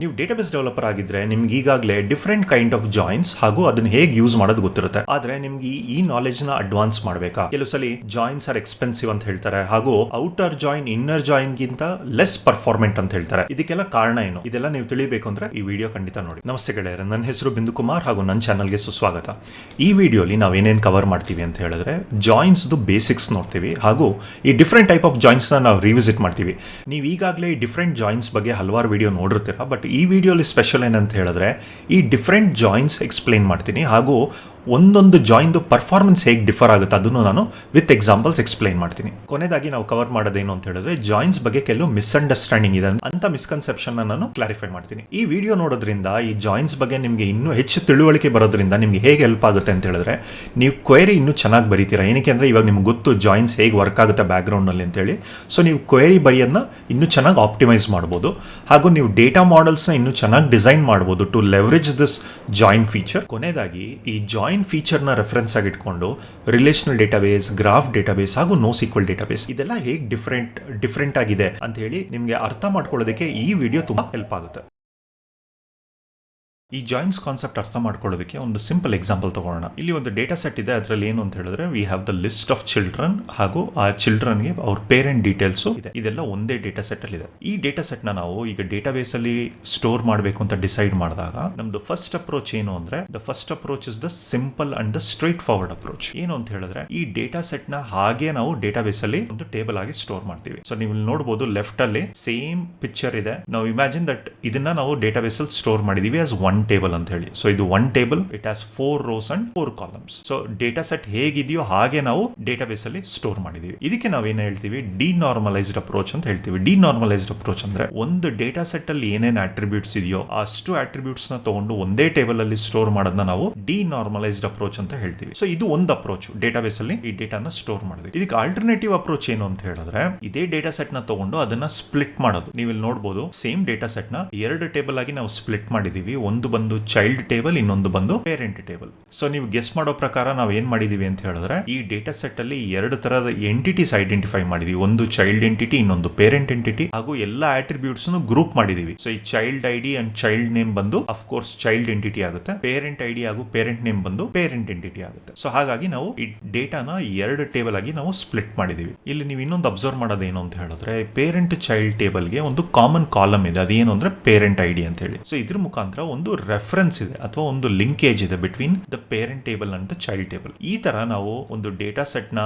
ನೀವು database developer ಆಗಿದ್ರೆ ನಿಮ್ಗೆ ಈಗಾಗಲೇ ಡಿಫ್ರೆಂಟ್ ಕೈಂಡ್ ಆಫ್ ಜಾಯಿನ್ಸ್ ಹಾಗೂ ಅದನ್ನ ಹೇಗೆ ಯೂಸ್ ಮಾಡೋದು ಗೊತ್ತಿರುತ್ತೆ. ಆದ್ರೆ ನಿಮ್ಗೆ ಈ- ನಾಲೆಜ್ನ ಅಡ್ವಾನ್ಸ್ ಮಾಡಬೇಕಾ? ಕೆಲವು ಸಲ ಜಾಯಿನ್ಸ್ ಆರ್ ಎಕ್ಸ್ಪೆನ್ಸಿವ್ ಅಂತ ಹೇಳ್ತಾರೆ ಹಾಗೂ ಔಟರ್ ಜಾಯಿನ್ ಇನ್ನರ್ ಜಾಯಿನ್ ಗಿಂತ ಲೆಸ್ ಪರ್ಫಾರ್ಮೆಂಟ್ ಅಂತ ಹೇಳ್ತಾರೆ. ಇದಕ್ಕೆಲ್ಲ ಕಾರಣ ಏನು? ಇದೆಲ್ಲ ನೀವು ತಿಳಿಬೇಕು ಅಂದ್ರೆ ಈ ವಿಡಿಯೋ ಖಂಡಿತ ನೋಡಿ. ನಮಸ್ತೆ ಗೆಳೆಯರೆ, ನನ್ನ ಹೆಸರು ಬಿಂದು ಕುಮಾರ್ ಹಾಗೂ ನನ್ನ ಚಾನಲ್ಗೆ ಸುಸ್ವಾಗತ. ಈ ವಿಡಿಯೋಲಿ ನಾವು ಏನೇನು ಕವರ್ ಮಾಡ್ತೀವಿ ಅಂತ ಹೇಳಿದ್ರೆ ಜಾಯಿನ್ಸ್ ಬೇಸಿಕ್ಸ್ ನೋಡ್ತೀವಿ ಹಾಗೂ ಈ ಡಿಫ್ರೆಂಟ್ ಟೈಪ್ ಆಫ್ ಜಾಯಿನ್ಸ್ ನಾವು ರಿವಿಸಿಟ್ ಮಾಡ್ತೀವಿ. ನೀವು ಈಗಾಗಲೇ ಡಿಫ್ರೆಂಟ್ ಜಾಯಿನ್ಸ್ ಬಗ್ಗೆ ಹಲವಾರು ವಿಡಿಯೋ ನೋಡಿರ್ತೀರಾ ಬಟ್ ಈ ವಿಡಿಯೋಲಿ ಸ್ಪೆಷಲ್ ಏನಂತ ಹೇಳಿದ್ರೆ ಈ ಡಿಫ್ರೆಂಟ್ ಜಾಯಿಂಟ್ಸ್ ಎಕ್ಸ್ಪ್ಲೇನ್ ಮಾಡ್ತೀನಿ. ಹಾಗೂ ಒಂದೊಂದು ಜಾಯಿನ್ದು ಪರ್ಫಾರ್ಮೆನ್ಸ್ ಹೇಗೆ ಡಿಫರ್ ಆಗುತ್ತೆ ಅದನ್ನು ನಾನು ವಿತ್ ಎಕ್ಸಾಂಪಲ್ಸ್ ಎಕ್ಸ್ಪ್ಲೈನ್ ಮಾಡ್ತೀನಿ. ಕೊನೆಯದಾಗಿ ನಾವು ಕವರ್ ಮಾಡೋದೇನು ಅಂತ ಹೇಳಿದ್ರೆ ಜಾಯಿನ್ಸ್ ಬಗ್ಗೆ ಕೆಲವು ಮಿಸ್ಅಂಡರ್ಸ್ಟ್ಯಾಂಡಿಂಗ್ ಇದೆ ಅಂತ ಮಿಸ್ಕನ್ಸೆಪ್ಷನ್ ನಾನು ಕ್ಲಾರಿಫೈ ಮಾಡ್ತೀನಿ. ಈ ವಿಡಿಯೋ ನೋಡೋದ್ರಿಂದ ಈ ಜಾಯಿನ್ಸ್ ಬಗ್ಗೆ ನಿಮಗೆ ಇನ್ನೂ ಹೆಚ್ಚು ತಿಳುವಳಿಕೆ ಬರೋದ್ರಿಂದ ನಿಮಗೆ ಹೇಗೆ ಹೆಲ್ಪ್ ಆಗುತ್ತೆ ಅಂತ ಹೇಳಿದ್ರೆ ನೀವು ಕ್ವೇರಿ ಇನ್ನೂ ಚೆನ್ನಾಗಿ ಬರೀತೀರಾ? ಏನಕ್ಕೆ ಅಂದರೆ ಇವಾಗ ನಿಮ್ಗೆ ಗೊತ್ತು ಜಾಯಿನ್ಸ್ ಹೇಗೆ ವರ್ಕ್ ಆಗುತ್ತೆ ಬ್ಯಾಕ್ಗ್ರೌಂಡಲ್ಲಿ ಅಂತೇಳಿ ಸೊ ನೀವು ಕ್ವೇರಿ ಬರೆಯೋದನ್ನ ಇನ್ನೂ ಚೆನ್ನಾಗಿ ಆಪ್ಟಿಮೈಸ್ ಮಾಡ್ಬೋದು. ಹಾಗೂ ನೀವು ಡೇಟಾ ಮಾಡೆಲ್ಸ್ನ ಇನ್ನೂ ಚೆನ್ನಾಗಿ ಡಿಸೈನ್ ಮಾಡ್ಬೋದು to leverage this join feature ಕೊನೆಯದಾಗಿ ಈ ಜಾಯಿನ್ ಫೀಚರ್ನ ರೆಫರೆನ್ಸ್ ಆಗಿ ಇಟ್ಕೊಂಡು ರಿಲೇಷನಲ್ ಡೇಟಾಬೇಸ್ ಗ್ರಾಫ್ ಡೇಟಾಬೇಸ್ ಹಾಗೂ ನೋ ಸಿಕ್ವಲ್ ಡೇಟಾಬೇಸ್ ಇದೆಲ್ಲ ಹೇಗೆ ಡಿಫ್ರೆಂಟ್ ಡಿಫ್ರೆಂಟ್ ಆಗಿದೆ ಅಂತ ಹೇಳಿ ನಿಮಗೆ ಅರ್ಥ ಮಾಡ್ಕೊಳ್ಳೋದಕ್ಕೆ ಈ ವಿಡಿಯೋ ತುಂಬಾ ಹೆಲ್ಪ್ ಆಗುತ್ತೆ. ಈ ಜಾಯಿನ್ಸ್ ಕಾನ್ಸೆಪ್ಟ್ ಅರ್ಥ ಮಾಡ್ಕೊಳ್ಳೋದಕ್ಕೆ ಒಂದು ಸಿಂಪಲ್ ಎಕ್ಸಾಂಪಲ್ ತಗೊಳ್ಳೋಣ. ಇಲ್ಲಿ ಒಂದು ಡೇಟಾ ಸೆಟ್ ಇದೆ, ಅದರಲ್ಲಿ ಏನು ಅಂತ ಹೇಳಿದ್ರೆ we have the list of children ಹಾಗೂ ಆ ಚಿಲ್ಡ್ರನ್ಗೆ ಅವ್ರ ಪೇರೆಂಟ್ ಡೀಟೇಲ್ಸ್ ಇದೆ. ಇದೆಲ್ಲ ಒಂದೇ ಡೇಟಾ ಸೆಟ್ ಅಲ್ಲಿ ಇದೆ ಈ ಡೇಟಾ ಸೆಟ್ನ ನಾವು ಈಗ ಡೇಟಾಬೇಸ್ ಅಲ್ಲಿ ಸ್ಟೋರ್ ಮಾಡಬೇಕು ಅಂತ ಡಿಸೈಡ್ ಮಾಡಿದಾಗ, ನಮ್ದು ಫಸ್ಟ್ ಅಪ್ರೋಚ್ ಏನು ಅಂದ್ರೆ the first approach is the simple and the straightforward approach ಏನು ಅಂತ ಹೇಳಿದ್ರೆ, ಈ ಡೇಟಾ ಸೆಟ್ನ ಹಾಗೆ ನಾವು ಡೇಟಾಬೇಸ್ ಅಲ್ಲಿ ಒಂದು ಟೇಬಲ್ ಆಗಿ ಸ್ಟೋರ್ ಮಾಡ್ತೀವಿ. ಸೊ ನೀವು ನೋಡಬಹುದು ಲೆಫ್ಟ್ ಅಲ್ಲಿ ಸೇಮ್ ಪಿಕ್ಚರ್ ಇದೆ. ನಾವು ಇಮ್ಯಾಜಿನ್ ದಟ್ ಇದನ್ನ ನಾವು ಡೇಟಾಬೇಸ್ ಅಲ್ಲಿ ಸ್ಟೋರ್ ಮಾಡಿದೀವಿ ಆಸ್ ಒನ್ ಟೇಬಲ್ ಅಂತ ಹೇಳಿ. ಸೊ ಇದು one table it has four rows and four columns so data set ಹೇಗಿದೆಯೋ ಹಾಗೆ ನಾವು ಡೇಟಾಬೇಸ್ ಅಲ್ಲಿ ಸ್ಟೋರ್ ಮಾಡಿದೀವಿ. ಇದಕ್ಕೆ ನಾವೇನ್ ಹೇಳ್ತೀವಿ? ಡಿನಾರ್ಮಲೈಸ್ಡ್ ಅಪ್ರೋಚ್ ಅಂತ ಹೇಳ್ತೀವಿ. ಡಿನಾರ್ಮಲೈಸ್ಡ್ ಅಪ್ರೋಚ್ ಅಂದ್ರೆ ಒಂದು ಡೇಟಾ ಸೆಟ್ ಅಲ್ಲಿ ಏನೇನು ಅಟ್ರಿಬ್ಯೂಟ್ಸ್ ಇದೆಯೋ ಅಷ್ಟು ಅಟ್ರಿಬ್ಯೂಟ್ಸ್ನ ತಗೊಂಡು ಒಂದೇ ಟೇಬಲ್ ಅಲ್ಲಿ ಸ್ಟೋರ್ ಮಾಡೋದನ್ನ ನಾವು ಡಿನಾರ್ಮಲೈಸ್ಡ್ ಅಪ್ರೋಚ್ ಅಂತ ಹೇಳ್ತೀವಿ. ಸೊ ಇದು ಒಂದು ಅಪ್ರೋಚ್ ಡೇಟಾಬೇಸ್ ಅಲ್ಲಿ ಈ ಡೇಟಾನ ಸ್ಟೋರ್ ಮಾಡಿದ್ವಿ. ಇದಕ್ಕೆ ಆಲ್ಟರ್ನೇಟಿವ್ ಅಪ್ರೋಚ್ ಏನು ಅಂತ ಹೇಳಿದ್ರೆ, ಇದೇ ಡೇಟಾ ಸೆಟ್ನ ತಗೊಂಡು ಅದನ್ನ ಸ್ಪ್ಲಿಟ್ ಮಾಡೋದು. ನೀವು ಇಲ್ಲಿ ನೋಡಬಹುದು ಸೇಮ್ ಡೇಟಾ ಸೆಟ್ನ ಎರಡು ಟೇಬಲ್ ಆಗಿ ನಾವು ಸ್ಪ್ಲಿಟ್ ಮಾಡಿದೀವಿ. ಒಂದು ಬಂದು ಚೈಲ್ಡ್ ಟೇಬಲ್ ಇನ್ನೊಂದು ಬಂದು ಪೇರೆಂಟ್ ಟೇಬಲ್ ಸೊ ನೀವು ಗೆಸ್ ಮಾಡೋ ಪ್ರಕಾರ ನಾವು ಏನ್ ಮಾಡಿದೀವಿ ಅಂತ ಹೇಳಿದ್ರೆ, ಈ ಡೇಟಾ ಸೆಟ್ ಅಲ್ಲಿ ಎರಡು ತರದ ಎಂಟಿಟೀಸ್ ಐಡೆಂಟಿಫೈ ಮಾಡಿದೀವಿ. ಒಂದು ಚೈಲ್ಡ್ ಎಂಟಿಟಿ ಇನ್ನೊಂದು ಪೇರೆಂಟ್ ಎಂಟಿಟಿ ಹಾಗೂ ಎಲ್ಲ ಆಟ್ರಿಬ್ಯೂಟ್ಸ್ ಗ್ರೂಪ್ ಮಾಡಿದೀವಿ. ಸೊ ಈ child ID and child name ಬಂದು ಅಫ್ ಕೋರ್ಸ್ ಚೈಲ್ಡ್ ಎಂಟಿಟಿ ಆಗುತ್ತೆ. ಪೇರೆಂಟ್ ಐಡಿ ಹಾಗೂ ಪೇರೆಂಟ್ ನೇಮ್ ಬಂದು ಪೇರೆಂಟ್ ಎಂಟಿಟಿ ಆಗುತ್ತೆ. ಸೊ ಹಾಗಾಗಿ ನಾವು ಈ ಡೇಟಾನ ಎರಡು ಟೇಬಲ್ ಆಗಿ ನಾವು ಸ್ಪ್ಲಿಟ್ ಮಾಡಿದೀವಿ. ಇಲ್ಲಿ ನೀವು ಇನ್ನೊಂದು ಅಬ್ಸರ್ವ್ ಮಾಡೋದೇನು ಅಂತ ಹೇಳಿದ್ರೆ ಪೇರೆಂಟ್ ಚೈಲ್ಡ್ ಟೇಬಲ್ಗೆ ಒಂದು ಕಾಮನ್ ಕಾಲಮ್ ಇದೆ. ಅದೇನು ಅಂದ್ರೆ ಪೇರೆಂಟ್ ಐಡಿ ಅಂತ ಹೇಳಿ. ಸೊ ಇದ್ರ ಮುಖಾಂತರ ಒಂದು ರೆಫರೆನ್ಸ್ ಇದೆ ಅಥವಾ ಒಂದು ಲಿಂಕೇಜ್ ಇದೆ between the parent table and the child table ಈ ತರ ನಾವು ಒಂದು ಡೇಟಾ ಸೆಟ್ನ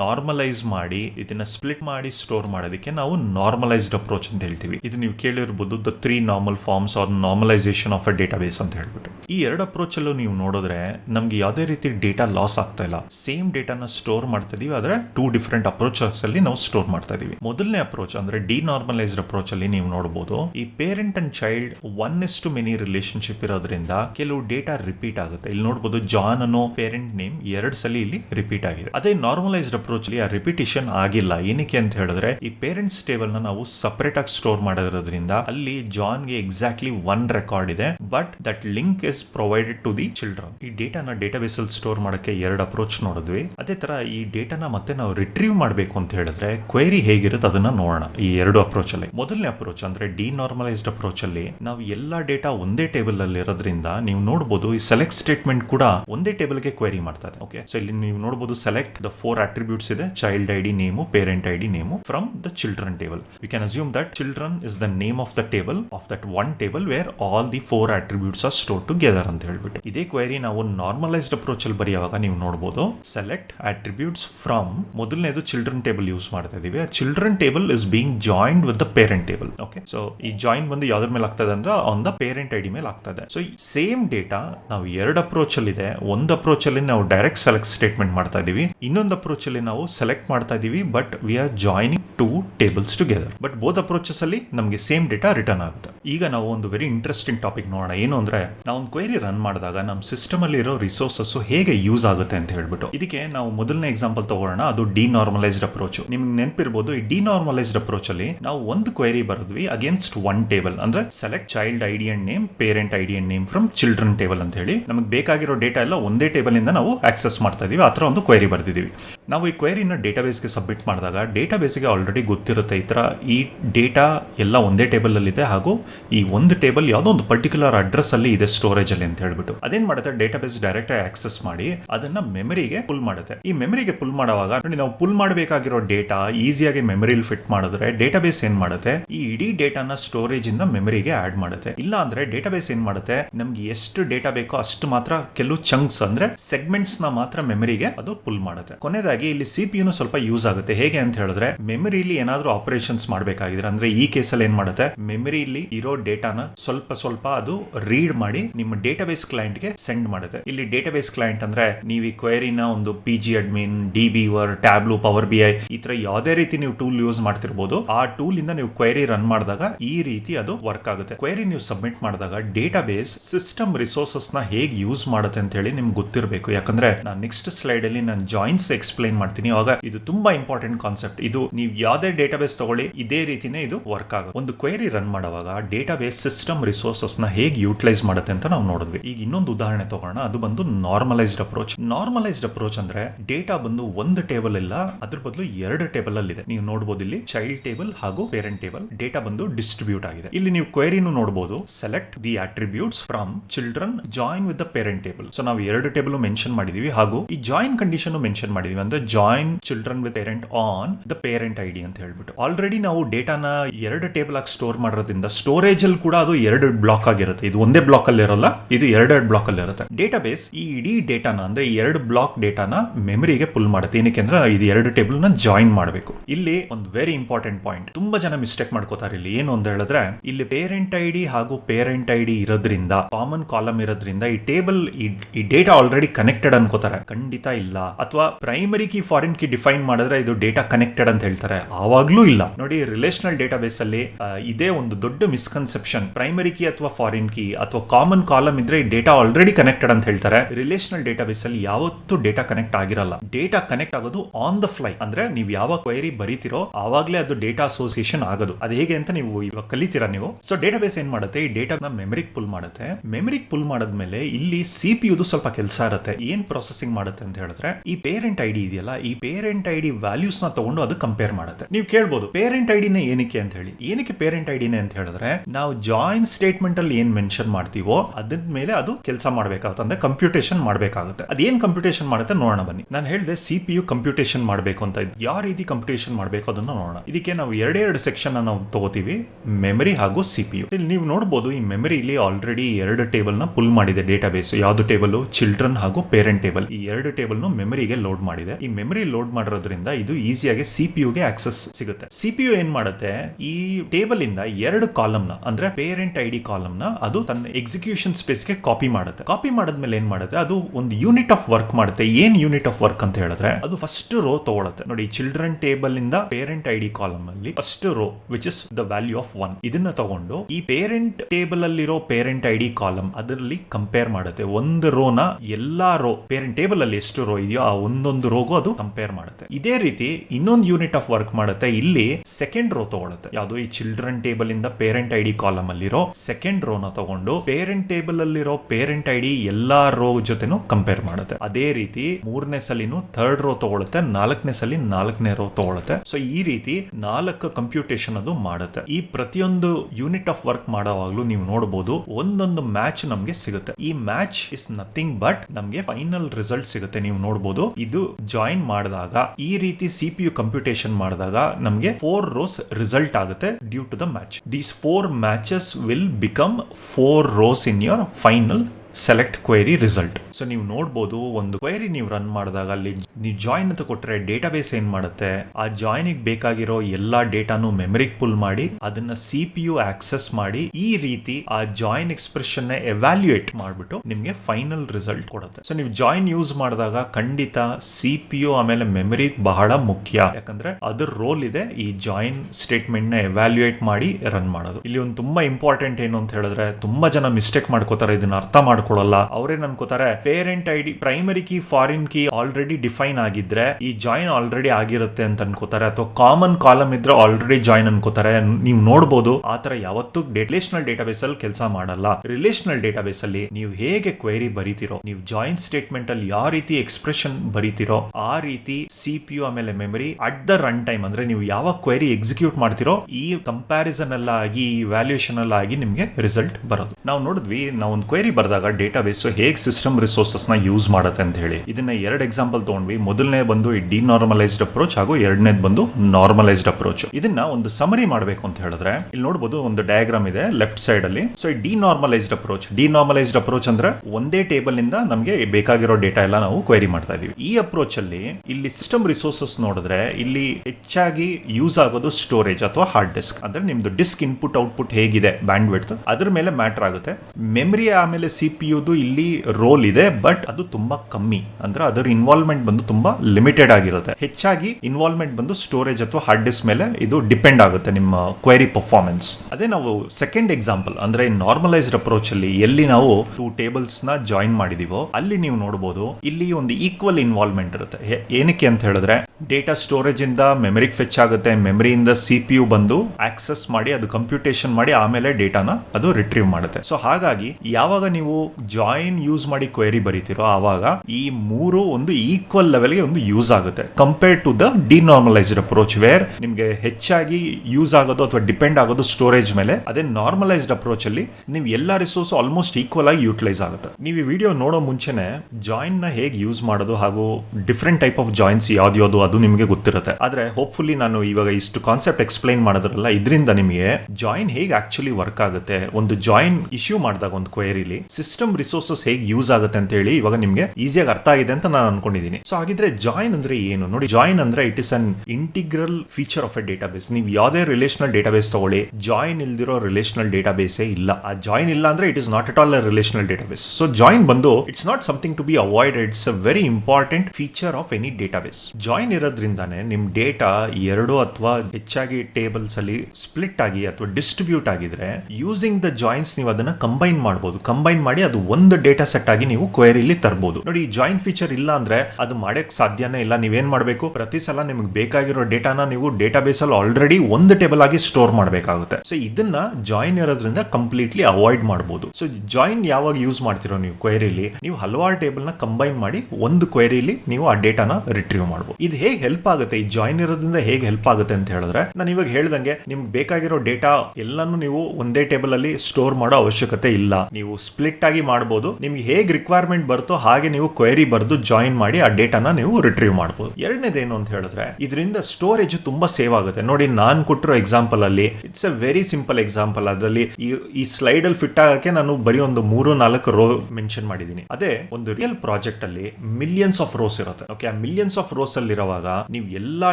ನಾರ್ಮಲೈಸ್ ಮಾಡಿ, ಇದನ್ನ ಸ್ಪ್ಲಿಟ್ ಮಾಡಿ ಸ್ಟೋರ್ ಮಾಡೋದಕ್ಕೆ ನಾವು ನಾರ್ಮಲೈಸ್ಡ್ ಅಪ್ರೋಚ್ ಅಂತ ಹೇಳ್ತೀವಿ. ಇದು ನೀವು ಕೇಳಿರ್ಬೋದು the three normal forms or normalisation of a database ಅಂತ ಹೇಳ್ಬಿಟ್ಟು. ಈ ಎರಡು ಅಪ್ರೋಚ್ ಅಲ್ಲೂ ನೀವು ನೋಡಿದ್ರೆ ನಮ್ಗೆ ಯಾವುದೇ ರೀತಿ ಡೇಟಾ ಲಾಸ್ ಆಗ್ತಾ ಇಲ್ಲ. ಸೇಮ್ ಡೇಟಾನ ಸ್ಟೋರ್ ಮಾಡ್ತಾ ಇದೀವಿ, ಆದ್ರೆ ಟೂ ಡಿಫರೆಂಟ್ ಅಪ್ರೋಚಸ್ ಅಲ್ಲಿ ನಾವು ಸ್ಟೋರ್ ಮಾಡ್ತಾ ಇದೀವಿ. ಮೊದಲನೇ ಅಪ್ರೋಚ್ ಅಂದ್ರೆ ಡಿ ನಾರ್ಮಲೈಸ್ಡ್ ಅಪ್ರೋಚ್ ಅಲ್ಲಿ ನೀವು ನೋಡಬಹುದು ಈ parent and child one is to many relationship ಇರೋದ್ರಿಂದ ಕೆಲವು ಡೇಟಾ ರಿಪೀಟ್ ಆಗುತ್ತೆ. ಇಲ್ಲಿ ನೋಡಬಹುದು ಜಾನ್ ಅನ್ನೋ ಪೇರೆಂಟ್ ನೇಮ್ ಎರಡು ಸಲ ಇಲ್ಲಿ ರಿಪೀಟ್ ಆಗಿದೆ. ಅದೇ ನಾರ್ಮಲೈಸ್ಡ್ ಅಪ್ರೋಚ್ ಅಲ್ಲಿ ಆ ರಿಪಿಟೇಷನ್ ಆಗಿಲ್ಲ. ಏನಕ್ಕೆ ಅಂತ ಹೇಳಿದ್ರೆ ಈ ಪೇರೆಂಟ್ಸ್ ಟೇಬಲ್ನ ನಾವು ಸಪರೇಟ್ ಆಗಿ ಸ್ಟೋರ್ ಮಾಡಿರೋದ್ರಿಂದ ಅಲ್ಲಿ ಜಾನ್ಗೆ ಎಕ್ಸಾಕ್ಟ್ಲಿ ಒನ್ ರೆಕಾರ್ಡ್ ಇದೆ but that link is provided to the children ಈ ಡೇಟಾನ ಡೇಟಾಬೇಸ್ ಅಲ್ಲಿ ಸ್ಟೋರ್ ಮಾಡಕ್ಕೆ ಎರಡು ಅಪ್ರೋಚ್ ನೋಡಿದ್ವಿ. ಅದೇ ತರ ಈ ಡೇಟಾನ ಮತ್ತೆ ನಾವು ರಿಟ್ರೀವ್ ಮಾಡಬೇಕು ಅಂತ ಹೇಳಿದ್ರೆ ಕ್ವೇರಿ ಹೇಗಿರುತ್ತೆ ಅದನ್ನ ನೋಡೋಣ. ಈ ಎರಡು ಅಪ್ರೋಚ್ ಅಲ್ಲಿ. ಮೊದಲನೇ ಅಪ್ರೋಚ್ ಅಂದ್ರೆ ಡಿನಾರ್ಮಲೈಸ್ಡ್ ಅಪ್ರೋಚ್ ಅಲ್ಲಿ ನಾವು ಎಲ್ಲಾ ಡೇಟಾ ಒಂದೇ ಟೇಬಲ್ ಅಲ್ಲಿ ಇರೋದ್ರಿಂದ ನೀವು ನೋಡಬಹುದು ಈ ಸೆಲೆಕ್ಟ್ ಸ್ಟೇಟ್ಮೆಂಟ್ ಕೂಡ ಒಂದೇ ಟೇಬಲ್ಗೆ ಕ್ವೇರಿ ಮಾಡ್ತಾ ಇದೆ. ಓಕೆ ಸೊ ಇಲ್ಲಿ ನೀವು ನೋಡಬಹುದು ಸೆಲೆಕ್ಟ್ ದ ಫೋರ್ ಅಟ್ರಿಬ್ಯೂಟ್ಸ್ ಇದೆ. Child ID name parent ID name from the children table we can assume that children is the name of the table of that one table where all the four attributes are store together ಅಂತ ಹೇಳ್ಬಿಟ್ಟು. ಇದೇ query ನಾವು normalised approach ಅಲ್ಲಿ ಬರೆಯುವಾಗ ನೀವು ನೋಡಬಹುದು select attributes from ಮೊದಲನೇದು children table use ಮಾಡ್ತಾ ಇದೀವಿ. Children table is being joined with the parent table okay so ಈ ಜಾಯಿನ್ ಬಂದು ಯಾವ್ದ್ರ ಮೇಲೆ ಆಗ್ತದೆ ಅಂದ್ರೆ ಆನ್ ದ ಪೇರೆಂಟ್ ಐಡಿ ಮೇಲೆ ಆಗ್ತದೆ ಸೊ ಸೇಮ್ ಡೇಟಾ ನಾವು ಎರಡು ಅಪ್ರೋಚ್ ಅಲ್ಲಿ ಇದೆ. ಒಂದು ಅಪ್ರೋಚ್ ಅಲ್ಲಿ ನಾವು ಡೈರೆಕ್ಟ್ ಸೆಲೆಕ್ಟ್ ಸ್ಟೇಟ್ಮೆಂಟ್ ಮಾಡ್ತಾ ಇದೀವಿ. ಇನ್ನೊಂದು ಅಪ್ರೋಚ್ ಅಲ್ಲಿ ನಾವು ಸೆಲೆಕ್ಟ್ ಮಾಡ್ತಾ ಇದೀವಿ but we are joining two tables together but both approaches ಅಲ್ಲಿ ನಮಗೆ ಸೇಮ್ ಡೇಟಾ ರಿಟರ್ನ್ ಆಗುತ್ತೆ. ಈಗ ನಾವು ಒಂದು ವೆರಿ ಇಂಟ್ರೆಸ್ಟಿಂಗ್ ಟಾಪಿಕ್ ನೋಡೋಣ. ಏನು ಅಂದ್ರೆ, ನಾವು ಒಂದು ಕ್ವೈರಿ ರನ್ ಮಾಡಿದಾಗ ನಮ್ಮ ಸಿಸ್ಟಮ್ ಅಲ್ಲಿ ಇರೋ ರಿಸೋರ್ಸಸ್ ಹೇಗೆ ಯೂಸ್ ಆಗುತ್ತೆ ಅಂತ ಹೇಳ್ಬಿಟ್ಟು. ಇದಕ್ಕೆ ನಾವು ಮೊದಲನೇ ಎಕ್ಸಾಂಪಲ್ ತಗೋಣ ಅದು ಡಿನಾರ್ಮಲೈಸ್ಡ್ ಅಪ್ರೋಚ್ ನಿಮ್ಗೆ ನೆನಪಿರ್ಬೋದು, ಈ ಡಿನಾರ್ಮಲೈಸ್ಡ್ ಅಪ್ರೋಚ್ ಅಲ್ಲಿ ನಾವು ಒಂದು ಕ್ವೈರಿ ಬರೆದ್ವಿ ಅಗೇನ್ಸ್ಟ್ ಒನ್ ಟೇಬಲ್ ಅಂದ್ರೆ select child ID and name parent ID and name from children table ಅಂತ ಹೇಳಿ ನಮಗೆ ಬೇಕಾಗಿರೋ ಡೇಟಾ ಎಲ್ಲ ಒಂದೇ ಟೇಬಲ್ ಇಂದ ನಾವು ಆಕ್ಸೆಸ್ ಮಾಡ್ತಾ ಇದೀವಿ. ಆ ಥರ ಒಂದು ಕ್ವೈರಿ ಬರ್ದಿದೀವಿ ನಾವು ಈ ಕ್ವೇರಿನ ಡೇಟಾಬೇಸ್ಗೆ ಸಬ್ಮಿಟ್ ಮಾಡಿದಾಗ ಡೇಟಾಬೇಸ್ಗೆ ಆಲ್ರೆಡಿ ಗೊತ್ತಿರುತ್ತೆ ಈ ಥರ ಈ ಡೇಟಾ ಎಲ್ಲ ಒಂದೇ ಟೇಬಲ್ ಅಲ್ಲಿ ಇದೆ ಹಾಗೂ ಈ ಒಂದು ಟೇಬಲ್ ಯಾವುದೋ ಒಂದು ಪರ್ಟಿಕ್ಯುಲರ್ ಅಡ್ರೆಸ್ ಅಲ್ಲಿ ಇದೆ ಸ್ಟೋರೇಜ್ ಅಲ್ಲಿ ಅಂತ ಹೇಳ್ಬಿಟ್ಟು. ಅದೇನ್ ಮಾಡುತ್ತೆ? ಡೇಟಾಬೇಸ್ ಡೈರೆಕ್ಟ್ ಆಕ್ಸೆಸ್ ಮಾಡಿ ಅದನ್ನ ಮೆಮರಿಗೆ ಪುಲ್ ಮಾಡುತ್ತೆ. ಈ ಮೆಮರಿಗೆ ಪುಲ್ ಮಾಡುವಾಗ ನೋಡಿ ನಾವು ಪುಲ್ ಮಾಡಬೇಕಾಗಿರೋ ಡೇಟಾ ಈಸಿಯಾಗಿ ಮೆಮರಿಲಿ ಫಿಟ್ ಮಾಡಿದ್ರೆ ಡೇಟಾಬೇಸ್ ಏನ್ ಮಾಡುತ್ತೆ? ಈ ಇಡೀ ಡೇಟಾನ ಸ್ಟೋರೇಜ್ ಇಂದ ಮೆಮರಿಗೆ ಆಡ್ ಮಾಡುತ್ತೆ. ಇಲ್ಲ ಅಂದ್ರೆ ಡೇಟಾಬೇಸ್ ಏನ್ ಮಾಡುತ್ತೆ? ನಮಗೆ ಎಷ್ಟು ಡೇಟಾ ಬೇಕೋ ಅಷ್ಟು ಮಾತ್ರ ಕೆಲವು ಚಂಕ್ಸ್ ಅಂದ್ರೆ ಸೆಗ್ಮೆಂಟ್ಸ್ನ ಮಾತ್ರ ಮೆಮರಿಗೆ ಅದು ಪುಲ್ ಮಾಡುತ್ತೆ. ಕೊನೆಯದಾಗಿ ಇಲ್ಲಿ ಸಿ ಪಿ ಸ್ವಲ್ಪ ಯೂಸ್ ಆಗುತ್ತೆ. ಹೇಗೆ ಅಂತ ಹೇಳಿದ್ರೆ ಮೆಮರಿಲಿ ಏನಾದ್ರೂ ಆಪರೇಷನ್ಸ್ ಮಾಡಬೇಕಾಗಿದ್ರೆ, ಅಂದ್ರೆ ಈ ಕೇಸಲ್ಲಿ ಏನ್ ಮಾಡುತ್ತೆ? ಮೆಮರಿಲಿ ಇರೋ ಡೇಟಾನ ಸ್ವಲ್ಪ ಸ್ವಲ್ಪ ಅದು ರೀಡ್ ಮಾಡಿ ನಿಮ್ಮ ಡೇಟಾಬೇಸ್ ಕ್ಲೈಂಟ್ಗೆ ಸೆಂಡ್ ಮಾಡುತ್ತೆ. ಇಲ್ಲಿ ಡೇಟಾಬೇಸ್ ಕ್ಲೈಂಟ್ ಅಂದ್ರೆ ನೀವು ಈ ಕ್ವೈರಿನ ಒಂದು P G admin DBeaver Tableau power B I ಈ ತರ ಯಾವುದೇ ರೀತಿ ನೀವು ಟೂಲ್ ಯೂಸ್ ಮಾಡ್ತಿರ್ಬೋದು. ಆ ಟೂಲ್ ಇಂದ ನೀವು ಕ್ವೈರಿ ರನ್ ಮಾಡಿದಾಗ ಈ ರೀತಿ ಅದು ವರ್ಕ್ ಆಗುತ್ತೆ. ಕ್ವೈರಿ ನೀವು ಸಬ್ಮಿಟ್ ಮಾಡಿದಾಗ ಡೇಟಾಬೇಸ್ ಸಿಸ್ಟಮ್ ರಿಸೋರ್ಸಸ್ನ ಹೇಗೆ ಯೂಸ್ ಮಾಡುತ್ತೆ ಅಂತ ಹೇಳಿ ನಿಮ್ಗೆ ಗೊತ್ತಿರಬೇಕು. ಯಾಕಂದ್ರೆ, ನಾನು ನೆಕ್ಸ್ಟ್ ಸ್ಲೈಡ್ ಅಲ್ಲಿ ನಾನು ಜಾಯಿಂಟ್ಸ್ ಎಕ್ಸ್ಪ್ಲೈನ್ ಮಾಡ್ತೀನಿ. ಆಗ ಇದು ತುಂಬಾ ಇಂಪಾರ್ಟೆಂಟ್ ಕಾನ್ಸೆಪ್ಟ್ ಇದು ನೀವು ಯಾವುದೇ ಡೇಟಾಬೇಸ್ ತಗೊಳ್ಳಿ, ಇದೇ ರೀತಿನೇ ಇದು ವರ್ಕ್ ಆಗುತ್ತೆ. ಒಂದು ಕ್ವೈರಿ ರನ್ ಮಾಡುವಾಗ ಡೇಟಾಬೇಸ್ ಸಿಸ್ಟಮ್ ರಿಸೋರ್ಸಸ್ನ ಹೇಗೆ ಯೂಟಿಲೈಸ್ ಮಾಡುತ್ತೆ ಅಂತ ನಾವು ನೋಡಿದ್ವಿ. ಈಗ ಇನ್ನೊಂದು ಉದಾಹರಣೆ ತಗೋಣ ಅದು ಬಂದು ನಾರ್ಮಲೈಸ್ಡ್ ಅಪ್ರೋಚ್ ನಾರ್ಮಲೈಸ್ಡ್ ಅಪ್ರೋಚ್ ಅಂದ್ರೆ ಡೇಟಾ ಬಂದು ಒಂದು ಟೇಬಲ್ ಇಲ್ಲ, ಅದ್ರ ಬದಲು ಎರಡು ಟೇಬಲ್ ಅಲ್ಲಿ ಇದೆ ನೀವು ನೋಡಬಹುದು ಇಲ್ಲಿ ಚೈಲ್ಡ್ ಟೇಬಲ್ ಹಾಗೂ ಪೇರೆಂಟ್ ಟೇಬಲ್ ಡೇಟಾ ಬಂದು ಡಿಸ್ಟ್ರಿಬ್ಯೂಟ್ ಆಗಿದೆ. ಇಲ್ಲಿ ನೀವು ಕ್ವೈರಿನು ನೋಡಬಹುದು select the attributes from children join with the parent table so ನಾವು ಎರಡು ಟೇಬಲ್ ಮೆನ್ಷನ್ ಮಾಡಿದೀವಿ ಹಾಗೂ ಈ ಜಾಯಿನ್ ಕಂಡೀಷನ್ ಮೆನ್ಷನ್ ಮಾಡಿದೀವಿ. ಅಂದ್ರೆ join children with parent on the parent ID ಅಂತ ಹೇಳ್ಬಿಟ್ಟು. ಆಲ್ರೆಡಿ ನಾವು ಡೇಟಾನ ಎರಡು ಟೇಬಲ್ ಆಗಿ ಸ್ಟೋರ್ ಮಾಡೋದ್ರಿಂದ ಸ್ಟೋರೇಜ್ ಅಲ್ಲಿ ಕೂಡ ಅದು ಎರಡು ಬ್ಲಾಕ್ ಆಗಿರುತ್ತೆ. ಇದು ಒಂದೇ ಬ್ಲಾಕ್ ಅಲ್ಲಿ ಇರಲ್ಲ, ಇದು ಎರಡೆರಡು ಬ್ಲಾಕ್ ಅಲ್ಲಿ ಇರುತ್ತೆ. ಡೇಟಾಬೇಸ್ ಈ ಇಡೀ ಡೇಟಾನ ಅಂದ್ರೆ ಎರಡು ಬ್ಲಾಕ್ ಡೇಟಾನ ಮೆಮರಿಗೆ ಪುಲ್ ಮಾಡುತ್ತೆ. ಏನಕ್ಕೆ ಅಂದ್ರೆ ಇದು ಎರಡು ಟೇಬಲ್ನ ಜಾಯಿನ್ ಮಾಡಬೇಕು. ಇಲ್ಲಿ ಒಂದು ವೆರಿ ಇಂಪಾರ್ಟೆಂಟ್ ಪಾಯಿಂಟ್ ತುಂಬಾ ಜನ ಮಿಸ್ಟೇಕ್ ಮಾಡ್ಕೋತಾರೆ ಇಲ್ಲಿ. ಏನು ಅಂತ ಹೇಳಿದ್ರೆ, ಇಲ್ಲಿ ಪೇರೆಂಟ್ ಐಡಿ ಹಾಗೂ ಪೇರೆಂಟ್ ಐಡಿ ಇರೋದ್ರಿಂದ ಕಾಮನ್ ಕಾಲಮ್ ಇರೋದ್ರಿಂದ ಈ ಟೇಬಲ್ ಈ ಡೇಟಾ ಆಲ್ರೆಡಿ ಕನೆಕ್ಟೆಡ್ ಅನ್ಕೋತಾರೆ. ಖಂಡಿತ ಇಲ್ಲ. ಅಥವಾ primary key foreign key define ಮಾಡಿದ್ರೆ ಇದು ಡೇಟಾ ಕನೆಕ್ಟೆಡ್ ಅಂತ ಹೇಳ್ತಾರೆ. ಆವಾಗ್ಲೂ ಇಲ್ಲ. ನೋಡಿ ರಿಲೇಷನಲ್ ಡೇಟಾಬೇಸ್ ಅಲ್ಲಿ ಆ, ಇದೇ ಒಂದು ದೊಡ್ಡ ಮಿಸ್ಕನ್ಸೆಪ್ಷನ್ ಪ್ರೈಮರಿ ಕೀ ಅಥವಾ ಫಾರಿನ್ ಕೀ ಅಥವಾ ಕಾಮನ್ ಕಾಲಮ್ ಇದ್ರೆ ಡೇಟಾ ಆಲ್ರೆಡಿ ಕನೆಕ್ಟೆಡ್ ಅಂತ ಹೇಳ್ತಾರೆ. ರಿಲೇಷನಲ್ ಡೇಟಾಬೇಸ್ ಅಲ್ಲಿ ಯಾವತ್ತೂ ಡೇಟಾ ಕನೆಕ್ಟ್ ಆಗಿರಲ್ಲ. ಡೇಟಾ ಕನೆಕ್ಟ್ ಆಗೋದು ಆನ್ ದ ಫ್ಲೈ ಅಂದ್ರೆ ನೀವು ಯಾವ ಕ್ವೈರಿ ಬರೀತಿರೋ ಆವಾಗಲೇ ಅದು ಡೇಟಾ ಅಸೋಸಿಯೇಷನ್ ಆಗೋದು. ಅದು ಹೇಗೆ ಅಂತ ನೀವು ಇವಾಗ ಕಲಿತೀರಾ ನೀವು? ಸೊ ಡೇಟಾಬೇಸ್ ಏನ್ ಮಾಡುತ್ತೆ? ಈ ಡೇಟಾ ಮೆಮರಿಗೆ ಪುಲ್ ಮಾಡುತ್ತೆ. ಮೆಮರಿ ಪುಲ್ ಮಾಡಿದ್ಮೇಲೆ ಇಲ್ಲಿ ಸಿಪಿಯು ಪಿ ಸ್ವಲ್ಪ ಕೆಲಸ ಇರುತ್ತೆ. ಏನ್ ಪ್ರೊಸೆಸಿಂಗ್ ಮಾಡುತ್ತೆ ಅಂತ ಹೇಳಿದ್ರೆ ಈ ಪೇರೆಂಟ್ ಐಡಿ ಇದೆಯಲ್ಲ? ಈ ಪೇರೆಂಟ್ ಐಡಿ ವ್ಯಾಲ್ಯೂಸ್ನ ತಗೊಂಡು ಅದು ಕಂಪೇರ್ ಮಾಡುತ್ತೆ. ನೀವು ಕೇಳ್ಬೋದು ಪೇರೆಂಟ್ ಐಡಿನೇ ಏನಕ್ಕೆ ಅಂತ ಹೇಳಿ. ಏನಕ್ಕೆ ಪೇರೆಂಟ್ ಐಡಿನೇ ಅಂತ ಹೇಳಿದ್ರೆ, ನಾವು ಜಾಯಿನ್ ಸ್ಟೇಟ್ಮೆಂಟ್ ಅಲ್ಲಿ ಏನ್ ಮೆನ್ಷನ್ ಮಾಡ್ತೀವೋ ಅದ್ರ ಮೇಲೆ ಅದು ಕೆಲಸ ಮಾಡ್ಬೇಕಾಗುತ್ತೆ ಅಂದ್ರೆ ಕಂಪ್ಯೂಟೇಷನ್ ಮಾಡ್ಬೇಕಾಗುತ್ತೆ. ಅದೇನ್ ಕಂಪ್ಯೂಟೇಷನ್ ಮಾಡುತ್ತೆ ನೋಡೋಣ ಬನ್ನಿ. ನಾನು ಹೇಳಿದೆ ಸಿ ಪಿ ಯು ಕಂಪ್ಯೂಟೇಷನ್ ಮಾಡಬೇಕು ಅಂತ ಇದ್ದು. ಯಾವ ರೀತಿ ಕಂಪ್ಯೂಟೇಷನ್ ಮಾಡಬೇಕು ಅದನ್ನ ನೋಡೋಣ. ಇದಕ್ಕೆ ನಾವು ಎರಡೇ ಎರಡು ಸೆಕ್ಷನ್ ನಾವು ತಗೋತೀವಿ ಮೆಮರಿ ಹಾಗೂ ಸಿ ಪಿ ಯು ಇಲ್ಲಿ ನೀವು ನೋಡಬಹುದು ಈ ಮೆಮರಿಲಿ ಆಲ್ರೆಡಿ ಎರಡು ಟೇಬಲ್ನ ಪುಲ್ ಮಾಡಿದೆ ಡೇಟಾ ಬೇಸ್ ಯಾವ್ದು ಟೇಬಲ್ ಚಿಲ್ಡ್ರನ್ ಹಾಗೂ ಪೇರೆಂಟ್ ಟೇಬಲ್ ಈ ಎರಡು ಟೇಬಲ್ ಮೆಮರಿಗೆ ಲೋಡ್ ಮಾಡಿದೆ. ಈ ಮೆಮರಿ ಲೋಡ್ ಮಾಡಿರೋದ್ರಿಂದ ಇದು ಈಸಿಯಾಗಿ ಸಿ ಪಿ ಆಕ್ಸೆಸ್ ಸಿಗುತ್ತೆ. ಸಿ ಪಿ ಯು ಏನ್ ಮಾಡುತ್ತೆ? ಈ ಟೇಬಲ್ ಇಂದ ಎರಡು ನ, ಅಂದ್ರೆ ಪೇರೆಂಟ್ ಐ ಡಿ ನ, ಅದು ತನ್ನ ಎಕ್ಸಿಕ್ಯೂಷನ್ ಸ್ಪೇಸ್ಗೆ ಕಾಪಿ ಮಾಡುತ್ತೆ. ಕಾಪಿ ಮಾಡಿದ್ಮೇಲೆ ಏನ್ ಮಾಡುತ್ತೆ? ಅದು ಒಂದು ಯೂನಿಟ್ ಆಫ್ ವರ್ಕ್ ಮಾಡುತ್ತೆ. ಏನ್ ಯೂನಿಟ್ ಆಫ್ ವರ್ಕ್ ಅಂತ ಹೇಳಿದ್ರೆ, ಅದು ಫಸ್ಟ್ ರೋ ತಗೊಳುತ್ತೆ. ನೋಡಿ ಚಿಲ್ಡ್ರನ್ ಟೇಬಲ್ ಇಂದ ಪೇರೆಂಟ್ ಐ ಡಿ ಕಾಲಮ್ ಅಲ್ಲಿ first row which is the value of one ಇದನ್ನ ತಗೊಂಡು ಈ ಪೇರೆಂಟ್ ಟೇಬಲ್ ಅಲ್ಲಿರೋ ಪೇರೆಂಟ್ ಐ ಡಿ ಕಾಲಮ್ ಅದರಲ್ಲಿ ಕಂಪೇರ್ ಮಾಡುತ್ತೆ. ಒಂದು ನ ಎಲ್ಲಾ ರೋ ಪೇರೆಂಟ್ ಟೇಬಲ್ ಅಲ್ಲಿ ಎಷ್ಟು ರೋ ಇದೆಯೋ ಆ ಒಂದೊಂದು ಅದು ಕಂಪೇರ್ ಮಾಡುತ್ತೆ. ಇದೇ ರೀತಿ ಇನ್ನೊಂದು ಯೂನಿಟ್ ಆಫ್ ವರ್ಕ್ ಮಾಡುತ್ತೆ. ಇಲ್ಲಿ ಸೆಕೆಂಡ್ ರೋ ತಗೊಳುತ್ತೆ. ಯಾವುದು? ಈ ಚಿಲ್ಡ್ರನ್ ಟೇಬಲ್ ಇಂದ ಪೇರೆಂಟ್ ಐಡಿ ಕಾಲಮ್ ಅಲ್ಲಿರೋ ಸೆಕೆಂಡ್ ರೋನ ತಗೊಂಡು ಪೇರೆಂಟ್ ಟೇಬಲ್ ಅಲ್ಲಿರೋ ಪೇರೆಂಟ್ ಐಡಿ ಎಲ್ಲಾ ರೋ ಜೊತೆನೂ ಕಂಪೇರ್ ಮಾಡುತ್ತೆ. ಅದೇ ರೀತಿ ಮೂರನೇ ಸಲಿನೂ ಥರ್ಡ್ ರೋ ತಗೊಳುತ್ತೆ. ನಾಲ್ಕನೇ ಸಲಿ ನಾಲ್ಕನೇ ರೋ ತಗೊಳುತ್ತೆ. ಸೊ ಈ ರೀತಿ ನಾಲ್ಕು ಕಂಪ್ಯೂಟೇಷನ್ ಅದು ಮಾಡುತ್ತೆ. ಈ ಪ್ರತಿಯೊಂದು ಯೂನಿಟ್ ಆಫ್ ವರ್ಕ್ ಮಾಡೋವಾಗ್ಲೂ ನೀವು ನೋಡಬಹುದು ಒಂದೊಂದು ಮ್ಯಾಚ್ ನಮ್ಗೆ ಸಿಗುತ್ತೆ. ಈ ಮ್ಯಾಚ್ ಇಸ್ ನಥಿಂಗ್ ಬಟ್ ನಮ್ಗೆ ಫೈನಲ್ ರಿಸಲ್ಟ್ ಸಿಗುತ್ತೆ. ನೀವು ನೋಡಬಹುದು ಇದು ಜಾಯಿನ್ ಮಾಡಿದಾಗ, ಈ ರೀತಿ ಸಿ ಪಿ ಕಂಪ್ಯೂಟೇಷನ್ ಮಾಡಿದಾಗ ನಮಗೆ ಫೋರ್ ರೋಸ್ ರಿಸಲ್ಟ್ ಆಗುತ್ತೆ due to the match these four matches will become four rows in your final select query result so ನೀವು ನೋಡ್ಬೋದು, ಒಂದು ಕ್ವೈರಿ ನೀವು ರನ್ ಮಾಡಿದಾಗ ಅಲ್ಲಿ ನೀವು ಜಾಯಿನ್ ಅಂತ ಕೊಟ್ಟರೆ ಡೇಟಾಬೇಸ್ ಏನ್ ಮಾಡುತ್ತೆ? ಆ ಜಾಯಿನಿಗೆ ಬೇಕಾಗಿರೋ ಎಲ್ಲಾ ಡೇಟಾನು ಮೆಮರಿಗೆ ಪುಲ್ ಮಾಡಿ, ಅದನ್ನ ಸಿ ಪಿ ಯು ಆಕ್ಸೆಸ್ ಮಾಡಿ, ಈ ರೀತಿ ಆ ಜಾಯಿನ್ ಎಕ್ಸ್ಪ್ರೆಷನ್ನ ಎವ್ಯಾಲ್ಯೂಯೇಟ್ ಮಾಡಿಬಿಟ್ಟು ನಿಮಗೆ ಫೈನಲ್ ರಿಸಲ್ಟ್ ಕೊಡುತ್ತೆ. ಸೊ ನೀವು ಜಾಯಿನ್ ಯೂಸ್ ಮಾಡಿದಾಗ ಖಂಡಿತ ಸಿ ಪಿ ಯು ಆಮೇಲೆ ಮೆಮರಿ ಬಹಳ ಮುಖ್ಯ. ಯಾಕಂದ್ರೆ ಅದ್ರ ರೋಲ್ ಇದೆ, ಈ ಜಾಯಿನ್ ಸ್ಟೇಟ್ಮೆಂಟ್ನ ಎವ್ಯಾಲ್ಯೂಯೇಟ್ ಮಾಡಿ ರನ್ ಮಾಡೋದು. ಇಲ್ಲಿ ಒಂದು ತುಂಬಾ ಇಂಪಾರ್ಟೆಂಟ್ ಏನು ಅಂತ ಹೇಳಿದ್ರೆ, ತುಂಬಾ ಜನ ಮಿಸ್ಟೇಕ್ ಮಾಡ್ಕೋತಾರೆ, ಇದನ್ನ ಅರ್ಥ ಮಾಡ್ಕೊಂಡು ಮಾಡ್ಕೊಳಲ್ಲ. ಅವ್ರೇನ್ ಅನ್ಕೋತಾರೆ parent I D primary key foreign key already define ಆಗಿದ್ರೆ ಈ ಜಾಯಿನ್ ಆಲ್ರೆಡಿ ಆಗಿರುತ್ತೆ ಅಂತ ಅನ್ಕೋತಾರೆ. ಅಥವಾ ಕಾಮನ್ ಕಾಲಮ್ ಇದ್ರೆ ಆಲ್ರೆಡಿ ಜಾಯಿನ್ ಅನ್ಕೋತಾರೆ. ನೀವು ನೋಡಬಹುದು ಆತರ ಯಾವತ್ತೂ ರಿಲೇಷನಲ್ ಡೇಟಾಬೇಸ್ ಅಲ್ಲಿ ಕೆಲಸ ಮಾಡಲ್ಲ. ರಿಲೇಷನಲ್ ಡೇಟಾಬೇಸ್ ಅಲ್ಲಿ ನೀವು ಹೇಗೆ ಕ್ವೈರಿ ಬರೀತಿರೋ, ನೀವು ಜಾಯಿನ್ ಸ್ಟೇಟ್ಮೆಂಟ್ ಅಲ್ಲಿ ಯಾವ ರೀತಿ ಎಕ್ಸ್ಪ್ರೆಷನ್ ಬರೀತಿರೋ, ಆ ರೀತಿ ಸಿ ಪಿ ಯು ಆಮೇಲೆ memory at the run time ಅಂದ್ರೆ ನೀವು ಯಾವ ಕ್ವೈರಿ ಎಕ್ಸಿಕ್ಯೂಟ್ ಮಾಡ್ತಿರೋ, ಈ ಕಂಪ್ಯಾರಿಸನ್ ಎಲ್ಲ ಆಗಿ ಈ ವ್ಯಾಲ್ಯೂಯೇಷನ್ ಆಗಿ ನಿಮಗೆ ರಿಸಲ್ಟ್ ಬರೋದು. ನಾವು ನೋಡಿದ್ವಿ, ನಾವು ಒಂದು ಕ್ವೈರಿ ಬರೆದಾಗ ಡೇಟಾಬೇಸ್ ಹೇಗೆ ಸಿಸ್ಟಮ್ನ ಯೂಸ್ ಮಾಡುತ್ತೆ ಅಂತ ಹೇಳಿ. ಇದನ್ನ ಎರಡು ಎಕ್ಸಾಂಪಲ್ ತಗೊಂಡ್ವಿ. ಮೊದಲನೇ ಬಂದು ಈ ಡಿನಾರ್ಮಲೈಸ್ಡ್ ಅಪ್ರೋಚ್ ಹಾಗೂ ಎರಡನೇದು ಬಂದು ನಾರ್ಮಲೈಸ್ಡ್ ಅಪ್ರೋಚ್ ಇದನ್ನ ಒಂದು ಸಮರಿ ಮಾಡಬೇಕು ಅಂತ ಹೇಳಿದ್ರೆ, ಇಲ್ಲಿ ನೋಡಬಹುದು ಒಂದು ಡಯಾಗ್ರಾಮ್ ಇದೆ ಲೆಫ್ಟ್ ಸೈಡ್ ಅಲ್ಲಿ. ಸೊ ಈ ಡಿನಾರ್ಮಲೈಸ್ಡ್ ಅಪ್ರೋಚ್ ಡಿನಾರ್ಮಲೈಸ್ಡ್ ಅಪ್ರೋಚ್ ಅಂದ್ರೆ ಒಂದೇ ಟೇಬಲ್ನಿಂದ ನಮಗೆ ಬೇಕಾಗಿರೋ ಡೇಟಾ ಎಲ್ಲ ನಾವು ಕ್ವೈರಿ ಮಾಡ್ತಾ ಇದೀವಿ. ಈ ಅಪ್ರೋಚ್ ಅಲ್ಲಿ ಇಲ್ಲಿ ಸಿಸ್ಟಮ್ ರಿಸೋರ್ಸಸ್ ನೋಡಿದ್ರೆ ಇಲ್ಲಿ ಹೆಚ್ಚಾಗಿ ಯೂಸ್ ಆಗೋದು ಸ್ಟೋರೇಜ್ ಅಥವಾ ಹಾರ್ಡ್ ಡಿಸ್ಕ್ ಅಂದ್ರೆ ನಿಮ್ದು ಡಿಸ್ಕ್ ಇನ್ಪುಟ್ ಔಟ್ಪುಟ್ ಹೇಗಿದೆ ಬ್ಯಾಂಡ್ ವಿಡ್ತ್ ಅದ್ರ ಮೇಲೆ ಮ್ಯಾಟರ್ ಆಗುತ್ತೆ. ಮೆಮರಿ ಆಮೇಲೆ ಸಿ ಪಿ ಯುದು ಇಲ್ಲಿ ರೋಲ್ ಇದೆ ಬಟ್ ಅದು ತುಂಬಾ ಕಮ್ಮಿ. ಅಂದ್ರೆ ಅದರ ಇನ್ವಾಲ್ವ್ಮೆಂಟ್ ಬಂದು ತುಂಬಾ ಲಿಮಿಟೆಡ್ ಆಗಿರುತ್ತೆ. ಹೆಚ್ಚಾಗಿ ಇನ್ವಾಲ್ವ್ಮೆಂಟ್ ಬಂದು ಸ್ಟೋರೇಜ್ ಅಥವಾ ಹಾರ್ಡ್ ಡಿಸ್ಕ್ ಮೇಲೆ ಇದು ಡಿಪೆಂಡ್ ಆಗುತ್ತೆ ನಿಮ್ಮ ಕ್ವೈರಿ ಪರ್ಫಾರ್ಮೆನ್ಸ್ ಅದೇ ನಾವು ಸೆಕೆಂಡ್ ಎಕ್ಸಾಂಪಲ್ ಅಂದ್ರೆ ನಾರ್ಮಲೈಸ್ಡ್ ಅಪ್ರೋಚ್ ಅಲ್ಲಿ ಎಲ್ಲಿ ನಾವು ಟೂ ಟೇಬಲ್ಸ್ನ ಜಾಯಿನ್ ಮಾಡಿದೀವೋ, ಅಲ್ಲಿ ನೀವು ನೋಡಬಹುದು ಇಲ್ಲಿ ಒಂದು ಈಕ್ವಲ್ ಇನ್ವಾಲ್ವ್ಮೆಂಟ್ ಇರುತ್ತೆ. ಏನಕ್ಕೆ ಅಂತ ಹೇಳಿದ್ರೆ ಡೇಟಾ ಸ್ಟೋರೇಜ್ ಇಂದ ಮೆಮರಿಗೆ ಫೆಚ್ ಆಗುತ್ತೆ ಮೆಮರಿಯಿಂದ ಸಿ ಪಿ ಯು ಬಂದು ಆಕ್ಸೆಸ್ ಮಾಡಿ, ಅದು ಕಂಪ್ಯೂಟೇಷನ್ ಮಾಡಿ, ಆಮೇಲೆ ಡೇಟಾನ ಅದು ರಿಟ್ರೀವ್ ಮಾಡುತ್ತೆ. ಸೊ ಹಾಗಾಗಿ, ಯಾವಾಗ ನೀವು ಜಾಯಿನ್ ಯೂಸ್ ಮಾಡಿ ಕ್ವೆರಿ ಬರೀತಿರೋ ಆವಾಗ ಈ ಮೂರು ಒಂದು ಈಕ್ವಲ್ ಲೆವೆಲ್ಗೆ ಒಂದು ಯೂಸ್ ಆಗುತ್ತೆ. Compare to the denormalised approach where ನಿಮಗೆ ಹೆಚ್ಚಾಗಿ ಯೂಸ್ ಆಗೋದು ಅಥವಾ ಡಿಪೆಂಡ್ ಆಗೋದು ಸ್ಟೋರೇಜ್ ಮೇಲೆ, ಅದೇ ನಾರ್ಮಲೈಸ್ಡ್ ಅಪ್ರೋಚ್ ಅಲ್ಲಿ ನೀವು ಎಲ್ಲ ರಿಸೋರ್ಸ್ ಆಲ್ಮೋಸ್ಟ್ ಈಕ್ವಲ್ ಆಗಿ ಯೂಟಿಲೈಸ್ ಆಗುತ್ತೆ. ನೀವು ಈ ವಿಡಿಯೋ ನೋಡೋ ಮುಂಚೆನೆ ಜಾಯಿನ್ನ ಹೇಗೆ ಯೂಸ್ ಮಾಡೋದು ಹಾಗೂ ಡಿಫ್ರೆಂಟ್ ಟೈಪ್ ಆಫ್ ಜಾಯಿನ್ಸ್ ಯಾವ್ದು ಅದು ನಿಮಗೆ ಗೊತ್ತಿರುತ್ತೆ. ಆದ್ರೆ ಹೋಪ್ಫುಲಿ ನಾನು ಇವಾಗ ಇಷ್ಟು ಕಾನ್ಸೆಪ್ಟ್ ಎಕ್ಸ್ಪ್ಲೈನ್ ಮಾಡೋದ್ರಲ್ಲ, ಇದರಿಂದ ನಿಮಗೆ ಜಾಯಿನ್ ಹೇಗೆ ಆಕ್ಚುಲಿ ವರ್ಕ್ ಆಗುತ್ತೆ, ಒಂದು ಜಾಯಿನ್ ಇಶ್ಯೂ ಮಾಡಿದಾಗ ಒಂದು ಕ್ವೈರಿಲಿ ಸಿಸ್ಟಮ್ ರಿಸೋರ್ಸಸ್ ಹೇಗೆ ಯೂಸ್ ಆಗುತ್ತೆ ಅಂತ ಹೇಳಿ ಇವಾಗ ನಿಮಗೆ ಈಸಿಯಾಗಿ ಅರ್ಥ ಆಗಿದೆ ಅಂತ ನಾನು ಅನ್ಕೊಂಡಿದ್ದೀನಿ ಸೊ ಹಾಗಿದ್ರೆ ಜಾಯಿನ್ ಅಂದ್ರೆ ಏನು? ನೋಡಿ ಜಾಯಿನ್ ಅಂದ್ರೆ it is an integral feature of a database ನೀವು ಯಾವುದೇ ರಿಲೇಷನಲ್ ಡೇಟಾಬೇಸ್ ತಗೊಳ್ಳಿ ಜಾಯಿನ್ ಇಲ್ದಿರೋ ರಿಲೇಷನಲ್ ಡೇಟಾಬೇಸೇ ಇಲ್ಲ. ಆ ಜಾಯಿನ್ ಇಲ್ಲ ಅಂದ್ರೆ it is not at all a relational database so join ಬಂದು it's not something to be avoid it's a very important feature of any database join ಇರೋದ್ರಿಂದಾನೆ ನಿಮ್ ಡೇಟಾ ಎರಡು ಅಥವಾ ಹೆಚ್ಚಾಗಿ ಟೇಬಲ್ಸ್ ಅಲ್ಲಿ ಸ್ಪ್ಲಿಟ್ ಆಗಿ ಅಥವಾ ಡಿಸ್ಟ್ರಿಬ್ಯೂಟ್ ಆಗಿದ್ರೆ ಯೂಸಿಂಗ್ ದ ಜಾಯಿನ್ಸ್ ನೀವು ಅದನ್ನ ಕಂಬೈನ್ ಮಾಡಬಹುದು ಕಂಬೈನ್ ಮಾಡಿ ಅದು ಒಂದು ಡೇಟಾ ಸೆಟ್ ಆಗಿ ನೀವು ಕ್ವೈರಿಲಿ ತರಬಹುದು ನೋಡಿ ಜಾಯಿನ್ ಫೀಚರ್ ಇಲ್ಲ ಅಂದ್ರೆ ಅದು ಮಾಡಕ್ ಸಾಧ್ಯನೇ ಇಲ್ಲ. ನೀವೇನ್ ಮಾಡಬೇಕು? ಪ್ರತಿ ಸಲ ನಿಮ್ಗೆ ಬೇಕಾಗಿರೋ ಡೇಟಾನ ನೀವು ಡೇಟಾ ಬೇಸ್ ಅಲ್ಲಿ ಆಲ್ರೆಡಿ ಒಂದು ಟೇಬಲ್ ಆಗಿ ಸ್ಟೋರ್ ಮಾಡಬೇಕಾಗುತ್ತೆ. ಸೊ ಇದನ್ನ ಜಾಯಿನ್ ಇರೋದ್ರಿಂದ ಕಂಪ್ಲೀಟ್ಲಿ ಅವಾಯ್ಡ್ ಮಾಡಬಹುದು ಸೊ ಜಾಯಿನ್ ಯಾವಾಗ ಯೂಸ್ ಮಾಡ್ತಿರೋ ನೀವು ಕ್ವೈರಿಲಿ ನೀವು ಹಲವಾರು ಟೇಬಲ್ನ ಕಂಬೈನ್ ಮಾಡಿ ಒಂದು ಕ್ವೈರಿಲಿ ನೀವು ಆ ಡೇಟಾನ ರಿಟ್ರೀವ್ ಮಾಡಬಹುದು ಇದು ಹೇಗೆ ಹೆಲ್ಪ್ ಆಗುತ್ತೆ? ಈ ಜಾಯಿನ್ ಇರೋದ್ರಿಂದ ಹೇಗೆ ಹೆಲ್ಪ್ ಆಗುತ್ತೆ ಅಂತ ಹೇಳಿದ್ರೆ, ನಾನು ಇವಾಗ ಹೇಳ್ದಂಗೆ ನಿಮ್ಗೆ ಬೇಕಾಗಿರೋ ಡೇಟಾ ಎಲ್ಲಾನು ನೀವು ಒಂದೇ ಟೇಬಲ್ ಅಲ್ಲಿ ಸ್ಟೋರ್ ಮಾಡೋ ಅವಶ್ಯಕತೆ ಇಲ್ಲ. ನೀವು ಸ್ಪ್ಲಿಟ್ ಆಗಿ ಮಾಡಬಹುದು ನಿಮ್ಗೆ ಹೇಗೆ ರಿಕ್ವೈರ್ಮೆಂಟ್ ಬರುತ್ತೋ ಹಾಗೆ ನೀವು ಕ್ವೈರಿ ಬರೆದು ಜಾಯಿನ್ ಮಾಡಿ ಆ ಡೇಟಾನ ನೀವು ರಿಟ್ರೀವ್ ಮಾಡಬಹುದು ಎರಡನೇದೇನು ಅಂತ ಹೇಳಿದ್ರೆ, ಇದರಿಂದ ಸ್ಟೋರೇಜ್ ತುಂಬಾ ಸೇವ್ ಆಗುತ್ತೆ. ನೋಡಿ, ನಾನು ಕೊಟ್ಟಿರೋ ಎಕ್ಸಾಂಪಲ್ ಅಲ್ಲಿ it's a very simple example ಅದರಲ್ಲಿ ಈ- ಈ ಸ್ಲೈಡ್ ಅಲ್ಲಿ ಫಿಟ್ ಆಗಕ್ಕೆ ನಾನು ಬರೀ ಒಂದು ಮೂರು, ನಾಲ್ಕು ರೋ ಮೆನ್ಷನ್ ಮಾಡಿದೀನಿ. ಅದೇ ಒಂದು ರಿಯಲ್ ಪ್ರಾಜೆಕ್ಟ್ ಅಲ್ಲಿ ಮಿಲಿಯನ್ಸ್ ಆಫ್ ರೋಸ್ ಇರುತ್ತೆ. ಓಕೆ ಆ ಮಿಲಿಯನ್ಸ್ ಆಫ್ ರೋಸ್ ಅಲ್ಲಿ ಇರುವಾಗ ನೀವು ಎಲ್ಲಾ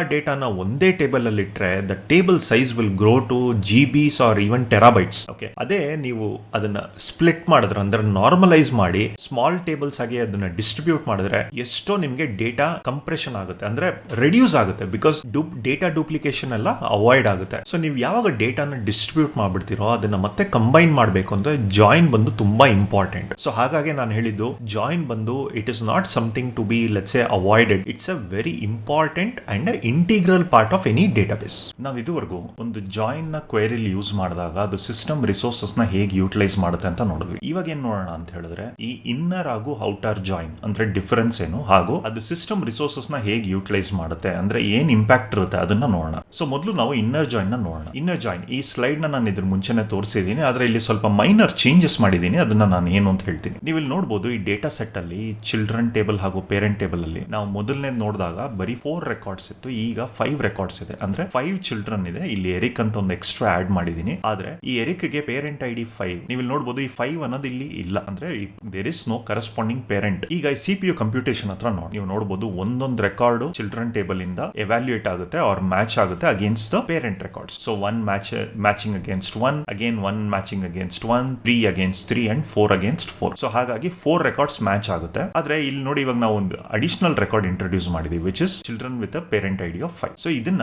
ಡೇಟಾನ ಒಂದೇ ಟೇಬಲ್ ಅಲ್ಲಿ ಇಟ್ಟರೆ the table size will grow to G Bs or even terabytes okay ಅದೇ ನೀವು ಅದನ್ನ ಸ್ಪ್ಲಿಟ್ ಮಾಡಿದ್ರೆ, ಅಂದ್ರೆ ನಾರ್ಮಲೈಸ್ ಮಾಡಿ ಸ್ಮಾಲ್ ಟೇಬಲ್ಸ್ ಆಗಿ ಅದನ್ನ ಡಿಸ್ಟ್ರಿಬ್ಯೂಟ್ ಮಾಡಿದ್ರೆ ಎಷ್ಟೋ ನಿಮಗೆ ಡೇಟಾ ಕಂಪ್ರೆಷನ್ ಆಗುತ್ತೆ. ಅಂದ್ರೆ ರೆಡ್ಯೂಸ್ ಆಗುತ್ತೆ ಬಿಕಾಸ್ ಡೇಟಾ ಡೂಪ್ಲಿಕೇಶನ್ ಎಲ್ಲ ಅವಾಯ್ಡ್ ಆಗುತ್ತೆ. ಸೊ ನೀವು ಯಾವಾಗ ಡೇಟಾನ ಡಿಸ್ಟ್ರಿಬ್ಯೂಟ್ ಮಾಡ್ಬಿಡ್ತೀರೋ ಅದನ್ನ ಮತ್ತೆ ಕಂಬೈನ್ ಮಾಡಬೇಕು ಅಂದ್ರೆ ಜಾಯಿನ್ ಬಂದು ತುಂಬಾ ಇಂಪಾರ್ಟೆಂಟ್ ಸೊ ಹಾಗಾಗಿ ನಾನು ಹೇಳಿದ್ದು ಜಾಯಿನ್ ಬಂದು it is not something to be let's a avoided it's a very important and integral part of any database ನಾವು ಇದುವರೆಗೂ ಒಂದು ಜಾಯಿನ್ನ ಕ್ವೆರಿಲಿ ಯೂಸ್ ಮಾಡಿದಾಗ ಅದು ಸಿಸ್ಟಮ್ ರಿಸೋರ್ಸಸ್ನ ಹೇಗೆ ಯೂಟಿಲೈಸ್ ಮಾಡುತ್ತೆ ಅಂತ ನೋಡಿದ್ವಿ. ಇವಾಗ ಏನ್ ನೋಡೋಣ? ಅಂತ ಹೇಳಿದ್ರೆ, ಈ ಇನ್ನರ್ ಹಾಗೂ ಔಟರ್ ಜಾಯಿನ್ ಅಂದ್ರೆ ಡಿಫರೆನ್ಸ್ ಏನು? ಹಾಗೂ ಅದು ಸಿಸ್ಟಮ್ ರಿಸೋರ್ಸಸ್ನ ಹೇಗೆ ಯೂಟಿಲೈಸ್ ಮಾಡುತ್ತೆ ಅಂದ್ರೆ ಏನ್ ಇಂಪ್ಯಾಕ್ಟ್ ಇರುತ್ತೆ ಅದನ್ನ ನೋಡೋಣ. ಸೊ ಮೊದಲು ನಾವು ಇನ್ನರ್ ಜಾಯಿನ್ನ ನೋಡೋಣ. ಇನ್ನರ್ ಜಾಯಿನ್ ಈ ಸ್ಲೈಡ್ನ ನಾನು ಇದ್ರ ಮುಂಚೆನೆ ತೋರಿಸಿದ್ದೀನಿ ಆದ್ರೆ ಇಲ್ಲಿ ಸ್ವಲ್ಪ ಮೈನರ್ ಚೇಂಜಸ್ ಮಾಡಿದ್ದೀನಿ ಅದನ್ನ ನಾನು ಏನು ಅಂತ ಹೇಳ್ತೀನಿ. ನೀವು ಇಲ್ಲಿ ನೋಡಬಹುದು ಈ ಡೇಟಾ ಸೆಟ್ ಅಲ್ಲಿ ಚಿಲ್ಡ್ರನ್ ಟೇಬಲ್ ಹಾಗೂ ಪೇರೆಂಟ್ ಟೇಬಲ್ ಅಲ್ಲಿ, ನಾವು ಮೊದಲನೇ ನೋಡಿದಾಗ ಬರೀ ಫೋರ್ ರೆಕಾರ್ಡ್ಸ್ ಇತ್ತು, ಈಗ ಫೈವ್ ರೆಕಾರ್ಡ್ಸ್ ಇದೆ. ಅಂದ್ರೆ ಫೈವ್ ಚಿಲ್ಡ್ರನ್ ಇದೆ, ಇಲ್ಲಿ ಎರಿಕ್ ಅಂತ ಒಂದು ಎಕ್ಸ್ಟ್ರಾ ಆಡ್ ಮಾಡಿದೀನಿ. ಆದ್ರೆ ಈ ಎರಿಕ್ಗೆ ಪೇರೆಂಟ್ ಐ ಡಿ ಫೈವ್ ನೀವು ಇಲ್ಲಿ ನೋಡಬಹುದು ಈ ಫೈವ್ ಅನ್ನೋದು ಇಲ್ಲಿ ಇಲ್ಲ. ಅಂದ್ರೆ there is no corresponding parent ಈಗ ಸಿ ಪಿ ಯು ಕಂಪ್ಯೂಟೇಷನ್ ಹತ್ರ ನೀವು ನೋಡಬಹುದು ಒಂದೊಂದು ರೆಕಾರ್ಡ್ ಚಿಲ್ಡ್ರನ್ ಟೇಬಲ್ ಇಂದ ಎವ್ಯಾಲ್ಯೂಯೇಟ್ ಆಗುತ್ತೆ ಆರ್ ಮ್ಯಾಚ್ ಆಗುತ್ತೆ against the parent records so one match matching against one again one matching against one three against three and four against four so ಹಾಗಾಗಿ four records match ಆಗುತ್ತೆ. ಆದ್ರೆ ಇಲ್ಲಿ ನೋಡಿ ಇವಾಗ ನಾವು ಒಂದು ಅಡಿಷನಲ್ ರೆಕಾರ್ಡ್ ಇಂಟ್ರೊಡ್ಯೂಸ್ ಮಾಡಿದೀವಿ which is children with parent ID of five so ಇದನ್ನ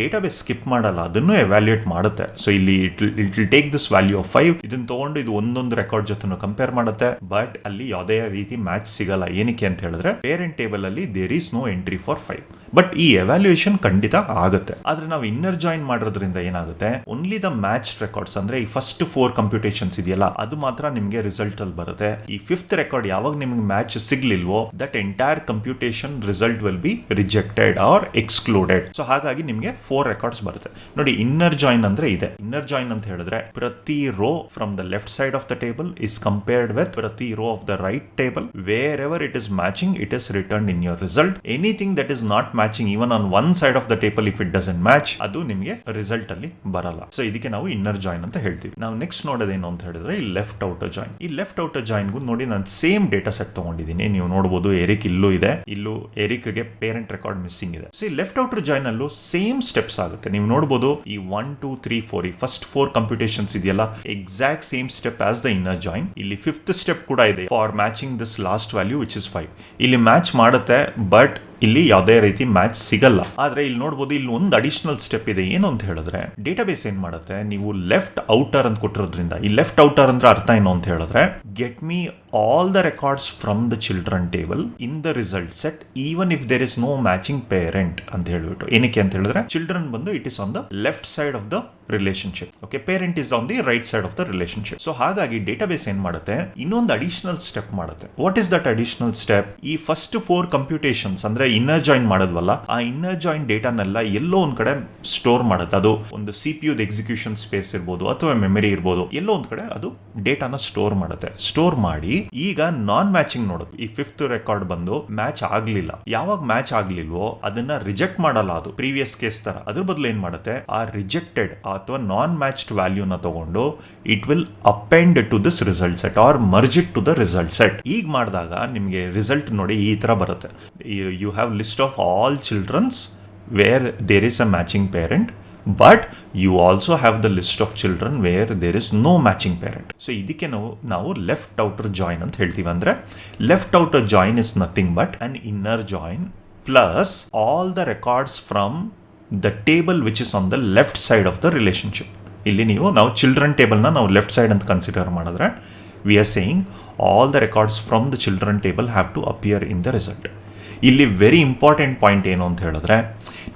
ಡೇಟಾಬೇಸ್ ಸ್ಕಿಪ್ ಮಾಡಲ್ಲ, ಅದನ್ನು ಎವ್ಯಾಲ್ಯೂಯೇಟ್ ಮಾಡುತ್ತೆ. ಸೊ ಇಲ್ಲಿ it will take this value of five ಇದನ್ನ ತಗೊಂಡು ಇದು ಒಂದೊಂದು ರೆಕಾರ್ಡ್ ಜೊತೆ ಕಂಪೇರ್ ಕಂಪೇರ್ ಮಾಡುತ್ತೆ. ಬಟ್ ಅಲ್ಲಿ ಯಾವುದೇ ರೀತಿ ಮ್ಯಾಚ್ ಸಿಗಲ್ಲ. ಏನಕ್ಕೆ ಅಂತ ಹೇಳಿದ್ರೆ ಪೇರೆಂಟ್ ಟೇಬಲ್ ಅಲ್ಲಿ there is no entry for five but ಈ ಎವ್ಯಾಲ್ಯೂಯೇಷನ್ ಖಂಡಿತ ಆಗುತ್ತೆ. ಆದ್ರೆ ನಾವು ಇನ್ನರ್ ಜಾಯಿನ್ ಮಾಡೋದ್ರಿಂದ ಏನಾಗುತ್ತೆ? ಓನ್ಲಿ ದ ಮ್ಯಾಚ್ ರೆಕಾರ್ಡ್ಸ್ ಅಂದ್ರೆ ಈ ಫಸ್ಟ್ ಫೋರ್ ಕಂಪ್ಯೂಟೇಷನ್ಸ್ ಇದೆಯಲ್ಲ, ಅದು ಮಾತ್ರ ನಿಮಗೆ ರಿಸಲ್ಟ್ ಅಲ್ಲಿ ಬರುತ್ತೆ. ಈ ಫಿಫ್ತ್ ರೆಕಾರ್ಡ್ ಯಾವಾಗ ನಿಮಗೆ match ಸಿಗ್ಲಿಲ್ವೋ that entire computation result will be rejected or excluded so ಹಾಗಾಗಿ ನಿಮಗೆ ಫೋರ್ ರೆಕಾರ್ಡ್ಸ್ ಬರುತ್ತೆ. ನೋಡಿ ಇನ್ನರ್ ಜಾಯಿನ್ ಅಂದ್ರೆ ಇದೆ. ಇನ್ನರ್ ಜಾಯಿನ್ ಅಂತ ಹೇಳಿದ್ರೆ, ಪ್ರತಿ row from the left side of the table is compared with ಪ್ರತಿ row of the right table table. Wherever it is matching it is return in your result anything that is not matching even on one side of the table, if it doesn't match ಅದು ನಿಮಗೆ result ಅಲ್ಲಿ ಬರಲ್ಲ. So ಇದಕ್ಕೆ ನಾವು inner join ಅಂತ ಹೇಳ್ತೀವಿ. ನಾವು next ನೋಡೋದೇನು ಅಂತ ಹೇಳಿದ್ರೆ, ಈ ಲೆಫ್ಟ್ ಔಟರ್ ಜಾಯಿನ್ ಈ ಲೆಫ್ಟ್ ಔಟರ್ ಜಾಯಿನ್ಗೂ ನೋಡಿ ನಾನು ಸೇಮ್ ಡೇಟಾ ಸೆಟ್ ತಗೊಂಡಿದ್ದೀನಿ. ನೀವು ನೋಡಬಹುದು ಎರಿಕ್ ಇಲ್ಲೂ ಇದೆ. ಇಲ್ಲೂ ಎರಿಕ್ಗೆ ಪೇರೆಂಟ್ ರೆಕಾರ್ಡ್ ಮಿಸ್ಸಿಂಗ್ ಇದೆ. ಸೊ ಈ ಲೆಫ್ಟ್ ಔಟರ್ ಜಾಯಿನ್ ಅಲ್ಲೂ ಸೇಮ್ ಸ್ಟೆಪ್ಸ್ ಆಗುತ್ತೆ. ನೀವು ನೋಡಬಹುದು ಈ ಒನ್ ಟೂ ತ್ರೀ ಫೋರ್ ಈ ಫಸ್ಟ್ ಫೋರ್ ಕಂಪ್ಯೂಟೇಷನ್ಸ್ ಇದೆಯಲ್ಲ exact same step as the inner join ಇಲ್ಲಿ ಫಿಫ್ತ್ ಸ್ಟೆಪ್ ಕೂಡ ಇದೆ for matching this last value which is five ಇಲ್ಲಿ ಮ್ಯಾಚ್ ಮಾಡುತ್ತೆ ಬಟ್ ಇಲ್ಲಿ ಯಾವುದೇ ರೀತಿ ಮ್ಯಾಚ್ ಸಿಗಲ್ಲ. ಆದ್ರೆ ಇಲ್ಲಿ ನೋಡಬಹುದು ಇಲ್ಲಿ ಒಂದು ಅಡಿಷನಲ್ ಸ್ಟೆಪ್ ಇದೆ. ಏನು ಅಂತ ಹೇಳಿದ್ರೆ ಡೇಟಾಬೇಸ್ ಏನ್ ಮಾಡುತ್ತೆ? ನೀವು ಲೆಫ್ಟ್ ಔಟರ್ ಅಂತ ಕೊಟ್ಟಿರೋದ್ರಿಂದ. ಈ ಲೆಫ್ಟ್ ಔಟರ್ ಅಂದ್ರೆ ಅರ್ಥ ಏನು ಅಂತ ಹೇಳಿದ್ರೆ get me all the records from the children table in the result set, even if there is no matching parent ಅಂತ ಹೇಳ್ಬಿಟ್ಟು. ಏನಕ್ಕೆ ಅಂತ ಹೇಳಿದ್ರೆ ಚಿಲ್ಡ್ರನ್ ಬಂದು it is on the left side of the relationship okay parent is on the right side of the relationship so ಹಾಗಾಗಿ database ಏನ್ ಮಾಡುತ್ತೆ? ಇನ್ನೊಂದು ಅಡಿಷನಲ್ ಸ್ಟೆಪ್ ಮಾಡುತ್ತೆ. What is that additional step ಈ ಫಸ್ಟ್ ಫೋರ್ ಕಂಪ್ಯೂಟೇಷನ್ಸ್ ಅಂದ್ರೆ inner join ಮಾಡೋದ್ವಲ್ಲ, ಆ inner join ಡೇಟಾನೆಲ್ಲ ಎಲ್ಲೋ ಒಂದ್ ಕಡೆ ಸ್ಟೋರ್ ಮಾಡುತ್ತೆ. ಅದು ಒಂದು C P U execution space ಇರ್ಬೋದು, ಅಥವಾ ಮೆಮರಿ ಇರ್ಬೋದು, ಎಲ್ಲೋ ಒಂದ್ ಕಡೆ ಅದು ಡೇಟಾನ ಸ್ಟೋರ್ ಮಾಡುತ್ತೆ. ಸ್ಟೋರ್ ಮಾಡಿ ಈಗ ನಾನ್ ಮ್ಯಾಚಿಂಗ್ ನೋಡೋದು. ಈ ಫಿಫ್ತ್ ರೆಕಾರ್ಡ್ ಬಂದು ಮ್ಯಾಚ್ ಆಗ್ಲಿಲ್ಲ. ಯಾವಾಗ ಮ್ಯಾಚ್ ಆಗ್ಲಿಲ್ವೋ ಅದನ್ನ ರಿಜೆಕ್ಟ್ ಮಾಡಲ್ಲ ಅದು. ಪ್ರೀವಿಯಸ್ ಕೇಸ್ ತರ. ಅದ್ರ ಬದಲು ಏನ್ ಮಾಡುತ್ತೆ? ಆ ರಿಜೆಕ್ಟೆಡ್ ಅಥವಾ ನಾನ್ ಮ್ಯಾಚ್ಡ್ ವ್ಯಾಲ್ಯೂನ ತಗೊಂಡು it will append to this result set or merge it to the result set ಈಗ ಮಾಡಿದಾಗ ನಿಮಗೆ ರಿಸಲ್ಟ್ ನೋಡಿ ಈ ತರ ಬರುತ್ತೆ. You have list of all childrens where there is a matching parent but you also have the list of children where there is no matching parent so ಇದಕ್ಕೆ ನಾವು ನಾವು ಲೆಫ್ಟ್ ಔಟರ್ ಜಾಯಿನ್ ಅಂತ ಹೇಳ್ತೀವಿ. ಅಂದರೆ left outer join is nothing but an inner join plus all the records from the table which is on the left side of the relationship ಇಲ್ಲಿ ನೀವು, ನಾವು children ಟೇಬಲ್ನ ನಾವು ಲೆಫ್ಟ್ ಸೈಡ್ ಅಂತ consider ಮಾಡಿದ್ರೆ we are saying all the records from the children table have to appear in the result ಇಲ್ಲಿ very important point ಏನು ಅಂತ ಹೇಳಿದ್ರೆ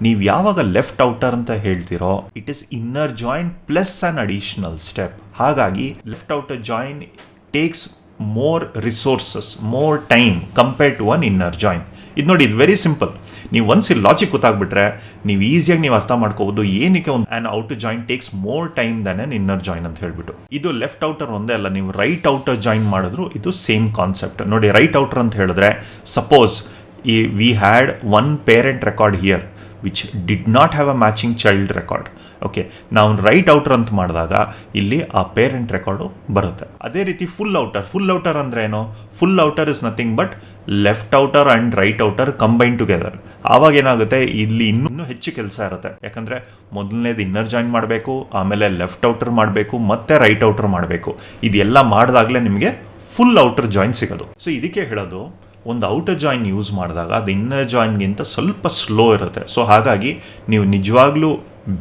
ನೀವು ಯಾವಾಗ ಲೆಫ್ಟ್ ಔಟರ್ ಅಂತ ಹೇಳ್ತಿರೋ it is inner join plus an additional step ಹಾಗಾಗಿ left outer join takes more resources more time compare to one inner join ಇದು ನೋಡಿ, ಇದು ವೆರಿ ಸಿಂಪಲ್ ನೀವು ಒನ್ಸ್ ಇಲ್ಲಿ ಲಾಜಿಕ್ ಗೊತ್ತಾಗ್ಬಿಟ್ರೆ, ನೀವು ಈಸಿಯಾಗಿ ನೀವು ಅರ್ಥ ಮಾಡ್ಕೋಬಹುದು ಏನಕ್ಕೆ ಒಂದು an out join takes more time than an inner join ಅಂತ ಹೇಳ್ಬಿಟ್ಟು. ಇದು ಲೆಫ್ಟ್ ಔಟರ್ ಒಂದೇ ಅಲ್ಲ, ನೀವು ರೈಟ್ ಔಟರ್ ಜಾಯಿನ್ ಮಾಡಿದ್ರು ಇದು ಸೇಮ್ ಕಾನ್ಸೆಪ್ಟ್ ನೋಡಿ ರೈಟ್ ಔಟರ್ ಅಂತ ಹೇಳಿದ್ರೆ ಸಪೋಸ್ ಈ we had one parent record here which did not have a matching child record okay ನಾವು ರೈಟ್ ಔಟರ್ ಅಂತ ಮಾಡಿದಾಗ ಇಲ್ಲಿ ಆ ಪೇರೆಂಟ್ ರೆಕಾರ್ಡು ಬರುತ್ತೆ. ಅದೇ ರೀತಿ ಫುಲ್ ಔಟರ್ ಫುಲ್ ಔಟರ್ ಅಂದರೆ ಏನು? Full outer is nothing but left outer and right outer combine together ಆವಾಗ ಏನಾಗುತ್ತೆ? ಇಲ್ಲಿ ಇನ್ನೂ ಹೆಚ್ಚು ಕೆಲಸ ಇರುತ್ತೆ. ಯಾಕಂದರೆ ಮೊದಲನೇದು ಇನ್ನರ್ ಜಾಯಿನ್ ಮಾಡಬೇಕು, ಆಮೇಲೆ ಲೆಫ್ಟ್ ಔಟರ್ ಮಾಡಬೇಕು, ಮತ್ತೆ ರೈಟ್ ಔಟರ್ ಮಾಡಬೇಕು. ಇದೆಲ್ಲ ಮಾಡಿದಾಗಲೇ ನಿಮಗೆ ಫುಲ್ ಔಟರ್ ಜಾಯಿನ್ ಸಿಗೋದು. ಸೊ ಇದಕ್ಕೆ ಹೇಳೋದು ಒಂದು ಔಟರ್ ಜಾಯಿನ್ ಯೂಸ್ ಮಾಡಿದಾಗ ಅದು ಇನ್ನರ್ ಜಾಯಿನ್ಗಿಂತ ಸ್ವಲ್ಪ ಸ್ಲೋ ಇರುತ್ತೆ. ಸೊ ಹಾಗಾಗಿ ನೀವು ನಿಜವಾಗ್ಲೂ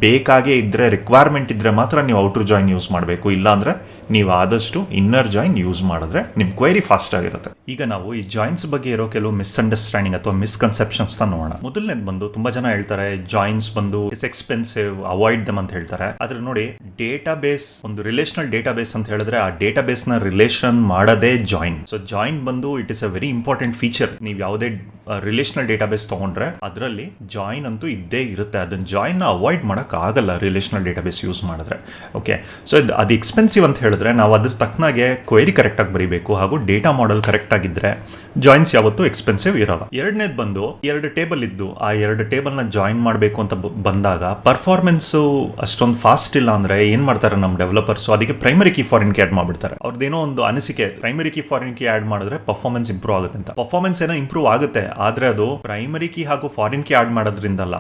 ಬೇಕಾಗೇ ಇದ್ದರೆ ರಿಕ್ವೈರ್ಮೆಂಟ್ ಇದ್ದರೆ ಮಾತ್ರ ನೀವು ಔಟರ್ ಜಾಯಿನ್ ಯೂಸ್ ಮಾಡಬೇಕು. ಇಲ್ಲಾಂದರೆ ನೀವು ಆದಷ್ಟು ಇನ್ನರ್ ಜಾಯಿನ್ ಯೂಸ್ ಮಾಡಿದ್ರೆ ನಿಮ್ಮ ಕ್ವೈರಿ ಫಾಸ್ಟ್ ಆಗಿರುತ್ತೆ. ಈಗ ನಾವು ಈ ಜಾಯಿನ್ಸ್ ಬಗ್ಗೆ ಇರೋ ಕೆಲವು ಮಿಸ್ಅಂಡರ್ಸ್ಟ್ಯಾಂಡಿಂಗ್ ಅಥವಾ ಮಿಸ್ಕನ್ಸೆಪ್ಷನ್ಸ್ ನೋಡೋಣ. ಮೊದಲನೇದು ಬಂದು ತುಂಬಾ ಜನ ಹೇಳ್ತಾರೆ ಜಾಯಿನ್ಸ್ ಬಂದು ಇಟ್ಸ್ ಎಕ್ಸ್ಪೆನ್ಸಿವ್ ಅವಾಯ್ಡ್ ದಮ್ ಅಂತ ಹೇಳ್ತಾರೆ. ಆದ್ರೆ ನೋಡಿ ಡೇಟಾ ಬೇಸ್ ಒಂದು ರಿಲೇಷನಲ್ ಡೇಟಾ ಬೇಸ್ ಅಂತ ಹೇಳಿದ್ರೆ ಆ ಡೇಟಾ ಬೇಸ್ನ ರಿಲೇಷನ್ ಮಾಡದೇ ಜಾಯಿನ್ ಸೊ ಜಾಯಿನ್ ಬಂದು it is a very important feature ನೀವು ಯಾವುದೇ ರಿಲೇಷನಲ್ ಡೇಟಾಬೇಸ್ ತಗೊಂಡ್ರೆ ಅದರಲ್ಲಿ ಜಾಯಿನ್ ಅಂತೂ ಇದ್ದೇ ಇರುತ್ತೆ. ಅದನ್ನ ಜಾಯಿನ್ ಅವಾಯ್ಡ್ ಮಾಡೋಕ್ಕಾಗಲ್ಲ ರಿಲೇಷನಲ್ ಡೇಟಾಬೇಸ್ ಯೂಸ್ ಮಾಡಿದ್ರೆ. ಓಕೆ ಸೊ ಅದು ಎಕ್ಸ್ಪೆನ್ಸಿವ್ ಅಂತ ಹೇಳಿದ್ರೆ ನಾವು ಅದ್ರ ತಕ್ಕನಾಗೆ ಕ್ವೈರಿ ಕರೆಕ್ಟಾಗಿ ಬರೀಬೇಕು ಹಾಗೂ ಡೇಟಾ ಮಾಡೆಲ್ ಕರೆಕ್ಟ್ ಆಗಿದ್ರೆ ಜಾಯಿನ್ಸ್ ಯಾವತ್ತೂ ಎಕ್ಸ್ಪೆನ್ಸಿವ್ ಇರಲ್ಲ. ಎರಡನೇದು ಬಂದು ಎರಡು ಟೇಬಲ್ ಇದ್ದು ಆ ಎರಡು ಟೇಬಲ್ನ ಜಾಯಿನ್ ಮಾಡಬೇಕು ಅಂತ ಬಂದಾಗ ಪರ್ಫಾರ್ಮೆನ್ಸು ಅಷ್ಟೊಂದು ಫಾಸ್ಟ್ ಇಲ್ಲ ಅಂದ್ರೆ ಏನು ಮಾಡ್ತಾರೆ ನಮ್ಮ ಡೆವಲಪರ್ಸ್ ಅದಕ್ಕೆ primary key foreign key add ಮಾಡ್ಬಿಡ್ತಾರೆ. ಅವ್ರದ್ದೇನೋ ಒಂದು ಅನಿಸಿಕೆ primary key foreign key add ಮಾಡಿದ್ರೆ ಪರ್ಫಾರ್ಮೆನ್ಸ್ ಇಂಪ್ರೂವ್ ಆಗುತ್ತೆ ಅಂತ. ಪರ್ಫಾರ್ಮೆನ್ಸ್ ಏನೋ ಇಂಪ್ರೂವ್ ಆಗುತ್ತೆ. ಆದ್ರೆ ಅದು ಪ್ರೈಮರಿ ಕೀ ಹಾಗೂ ಫಾರಿನ್ ಕೀ ಆಡ್ ಮಾಡೋದ್ರಿಂದಲ್ಲ.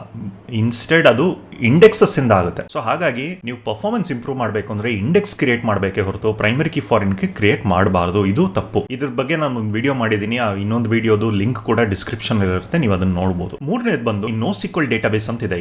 ಇನ್ಸ್ಟೆಡ್ ಅದು ಇಂಡೆಕ್ಸಸ್ ಇಂದ ಆಗುತ್ತೆ. ಸೊ ಹಾಗಾಗಿ ನೀವು ಪರ್ಫಾರ್ಮೆನ್ಸ್ ಇಂಪ್ರೂವ್ ಮಾಡಬೇಕು ಅಂದ್ರೆ ಇಂಡೆಕ್ಸ್ ಕ್ರಿಯೇಟ್ ಮಾಡಬೇಕೇ ಹೊರತು primary key foreign key create ಮಾಡಬಾರ್ದು. ಇದು ತಪ್ಪು. ಇದ್ರ ಬಗ್ಗೆ ನಾನು ಒಂದು ವಿಡಿಯೋ ಮಾಡಿದ್ದೀನಿ ಆ ಇನ್ನೊಂದು ವಿಡಿಯೋದು ಲಿಂಕ್ ಕೂಡ ಡಿಸ್ಕ್ರಿಪ್ಷನ್ ಇರುತ್ತೆ. ನೀವು ಅದನ್ನ ನೋಡಬಹುದು ಮೂರನೇದು ಬಂದು ನೋ ಸಿಕ್ವಲ್ ಡೇಟಾಬೇಸ್ ಅಂತ ಇದೆ.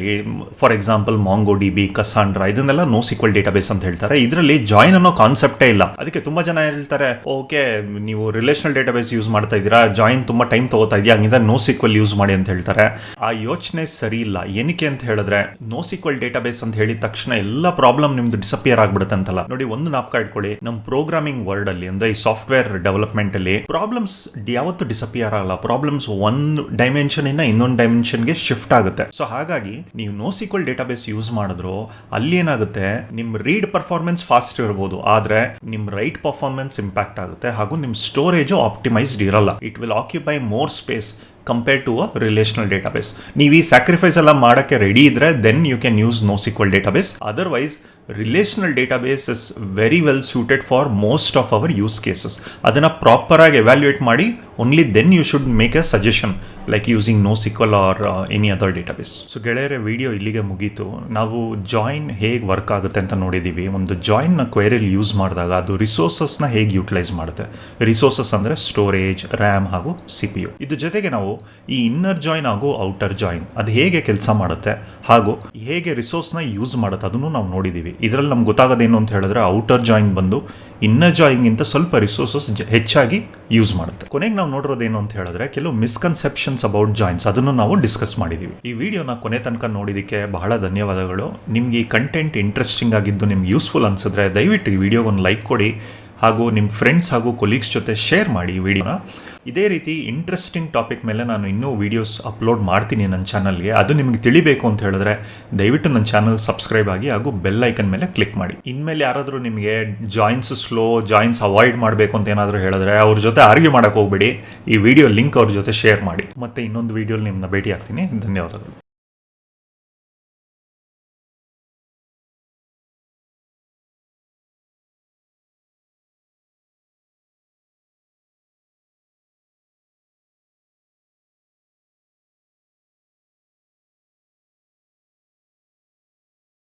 For example Mongo D B Cassandra ಇದನ್ನೆಲ್ಲ ನೋ ಸಿಕ್ವಲ್ ಡೇಟಾಬೇಸ್ ಅಂತ ಹೇಳ್ತಾರೆ. ಇದರಲ್ಲಿ ಜಾಯಿನ್ ಅನ್ನೋ ಕಾನ್ಸೆಪ್ಟೇ ಇಲ್ಲ. ಅದಕ್ಕೆ ತುಂಬಾ ಜನ ಹೇಳ್ತಾರೆ ಓಕೆ ನೀವು ರಿಲೇಷನಲ್ ಡೇಟಾಬೇಸ್ ಯೂಸ್ ಮಾಡ್ತಾ ಇದ್ದೀರಾ? ಜಾಯಿನ್ ತುಂಬಾ ಟೈಮ್ ತಗೋತಾ ಇದೆಯಾ ಹಂಗಿದ್ರೆ ನೋ ಸಿಕ್ವಲ್ ಯೂಸ್ ಮಾಡಿ ಅಂತ ಹೇಳ್ತಾರೆ. ಆ ಯೋಚನೆ ಸರಿ ಇಲ್ಲ. ಏನಕ್ಕೆ ಅಂತ ಹೇಳಿದ್ರೆ ನೋಸಿಕ್ವಲ್ ಡೇಟಾಬೇಸ್ ಅಂತ ಹೇಳಿದ ತಕ್ಷಣ ಎಲ್ಲ ಪ್ರಾಬ್ಲಮ್ ನಿಮ್ದು ಡಿಸಪಿಯರ್ ಆಗ್ಬಿಡುತ್ತೆ ಅಂತಲ್ಲ ನೋಡಿ, ಒಂದು ನಾಪಕ ಇಟ್ಕೊಳ್ಳಿ. ನಮ್ಮ ಪ್ರೋಗ್ರಾಮಿಂಗ್ ವರ್ಲ್ಡ್ ಅಲ್ಲಿ, ಅಂದ್ರೆ ಈ ಸಾಫ್ಟ್ವೇರ್ ಡೆವಲಪ್ಮೆಂಟ್ ಅಲ್ಲಿ ಪ್ರಾಬ್ಲಮ್ಸ್ ಯಾವತ್ತು ಡಿಸಪಿಯರ್ ಆಗಲ್ಲ. ಪ್ರಾಬ್ಲಮ್ಸ್ ಒಂದು ಡೈಮೆನ್ಷನ್ ಇಂದ ಇನ್ನೊಂದು ಡೈಮೆನ್ಷನ್ಗೆ ಶಿಫ್ಟ್ ಆಗುತ್ತೆ. ಸೊ ಹಾಗಾಗಿ ನೀವು ನೋಸಿಕ್ವಲ್ ಡೇಟಾಬೇಸ್ ಯೂಸ್ ಮಾಡಿದ್ರು ಅಲ್ಲಿ ಏನಾಗುತ್ತೆ? ನಿಮ್ ರೀಡ್ ಪರ್ಫಾರ್ಮೆನ್ಸ್ ಫಾಸ್ಟ್ ಇರಬಹುದು ಆದ್ರೆ ನಿಮ್ ರೈಟ್ ಪರ್ಫಾರ್ಮೆನ್ಸ್ ಇಂಪ್ಯಾಕ್ಟ್ ಆಗುತ್ತೆ. ಹಾಗೂ ನಿಮ್ ಸ್ಟೋರೇಜು ಆಪ್ಟಿಮೈಸ್ಡ್ ಇರಲ್ಲ. It will occupy more space compare to a relational database ನೀವು ಈ ಸ್ಯಾಕ್ರಿಫೈಸ್ ಎಲ್ಲ ಮಾಡೋಕ್ಕೆ ರೆಡಿ ಇದ್ರೆ then you can use NoSQL database otherwise relational database is very well suited for most of our use cases ಅದನ್ನು ಪ್ರಾಪರಾಗಿ evaluate ಮಾಡಿ only then you should make a suggestion like using NoSQL or any other database so ಗೆಳೆಯರ video ಇಲ್ಲಿಗೆ ಮುಗೀತು. ನಾವು join ಹೇಗೆ work ಆಗುತ್ತೆ ಅಂತ ನೋಡಿದ್ದೀವಿ ಒಂದು ಜಾಯಿನ್ನ ಕ್ವೈರಿಯಲ್ಲಿ ಯೂಸ್ ಮಾಡಿದಾಗ ಅದು ರಿಸೋರ್ಸಸ್ನ ಹೇಗೆ ಯೂಟಿಲೈಸ್ ಮಾಡುತ್ತೆ. ರಿಸೋರ್ಸಸ್ ಅಂದರೆ ಸ್ಟೋರೇಜ್ ರ್ಯಾಮ್ ಹಾಗೂ ಸಿ ಪಿ ಯು ಇದ್ರ ಜೊತೆಗೆ ನಾವು ಈ ಇನ್ನರ್ ಜಾಯಿನ್ ಹಾಗೂ ಔಟರ್ ಜಾಯಿನ್ ಅದು ಹೇಗೆ ಕೆಲಸ ಮಾಡುತ್ತೆ ಹಾಗೂ ಹೇಗೆ ರಿಸೋರ್ಸ್ನ ಯೂಸ್ ಮಾಡುತ್ತೆ, ಅದನ್ನು ನಾವು ನೋಡಿದ್ದೀವಿ ಇದರಲ್ಲಿ ನಮ್ಗೆ ಗೊತ್ತಾಗೋದೇನು ಅಂತ ಹೇಳಿದ್ರೆ ಔಟರ್ ಜಾಯಿಂಗ್ ಬಂದು ಇನ್ನರ್ ಇಂತ ಸ್ವಲ್ಪ ರಿಸೋರ್ಸಸ್ ಹೆಚ್ಚಾಗಿ ಯೂಸ್ ಮಾಡುತ್ತೆ. ಕೊನೆಗೆ ನಾವು ನೋಡಿರೋದೇನು ಅಂತ ಹೇಳಿದ್ರೆ ಕೆಲವು ಮಿಸ್ಕನ್ಸೆಪ್ಷನ್ಸ್ ಅಬೌಟ್ ಜಾಯಿನ್ಸ್ ಅದನ್ನು ನಾವು ಡಿಸ್ಕಸ್ ಮಾಡಿದ್ದೀವಿ ಈ ವಿಡಿಯೋನ ಕೊನೆ ತನಕ ನೋಡಿದ್ದಕ್ಕೆ ಬಹಳ ಧನ್ಯವಾದಗಳು. ನಿಮ್ಗೆ ಈ ಕಂಟೆಂಟ್ ಇಂಟ್ರೆಸ್ಟಿಂಗ್ ಆಗಿದ್ದು ನಿಮ್ಗೆ ಯೂಸ್ಫುಲ್ ಅನ್ಸಿದ್ರೆ ದಯವಿಟ್ಟು ಈ ವಿಡಿಯೋಗೆ ಒಂದು ಲೈಕ್ ಕೊಡಿ ಹಾಗೂ ನಿಮ್ಮ ಫ್ರೆಂಡ್ಸ್ ಹಾಗೂ ಕೊಲೀಗ್ಸ್ ಜೊತೆ ಶೇರ್ ಮಾಡಿ ಈ ವಿಡಿಯೋನ. ಇದೇ ರೀತಿ ಇಂಟ್ರೆಸ್ಟಿಂಗ್ ಟಾಪಿಕ್ ಮೇಲೆ ನಾನು ಇನ್ನೂ ವೀಡಿಯೋಸ್ ಅಪ್ಲೋಡ್ ಮಾಡ್ತೀನಿ ನನ್ನ ಚಾನಲ್ಗೆ ಅದು ನಿಮಗೆ ತಿಳಿಬೇಕು ಅಂತ ಹೇಳಿದ್ರೆ ದಯವಿಟ್ಟು ನನ್ನ ಚಾನಲ್ ಸಬ್ಸ್ಕ್ರೈಬ್ ಆಗಿ ಹಾಗೂ ಬೆಲ್ ಐಕನ್ ಮೇಲೆ ಕ್ಲಿಕ್ ಮಾಡಿ. ಇನ್ಮೇಲೆ ಯಾರಾದರೂ ನಿಮಗೆ ಜಾಯಿನ್ಸ್ ಸ್ಲೋ ಜಾಯಿನ್ಸ್ ಅವಾಯ್ಡ್ ಮಾಡಬೇಕು ಅಂತ ಏನಾದರೂ ಹೇಳಿದ್ರೆ ಅವ್ರ ಜೊತೆ ಆರ್ಗ್ಯೂ ಮಾಡೋಕೆ ಹೋಗ್ಬೇಡಿ. ಈ ವಿಡಿಯೋ ಲಿಂಕ್ ಅವ್ರ ಜೊತೆ ಶೇರ್ ಮಾಡಿ. ಮತ್ತೆ ಇನ್ನೊಂದು ವೀಡಿಯೋಲಿ ನಿಮ್ಮನ್ನ ಭೇಟಿ ಆಗ್ತೀನಿ ಧನ್ಯವಾದಗಳು.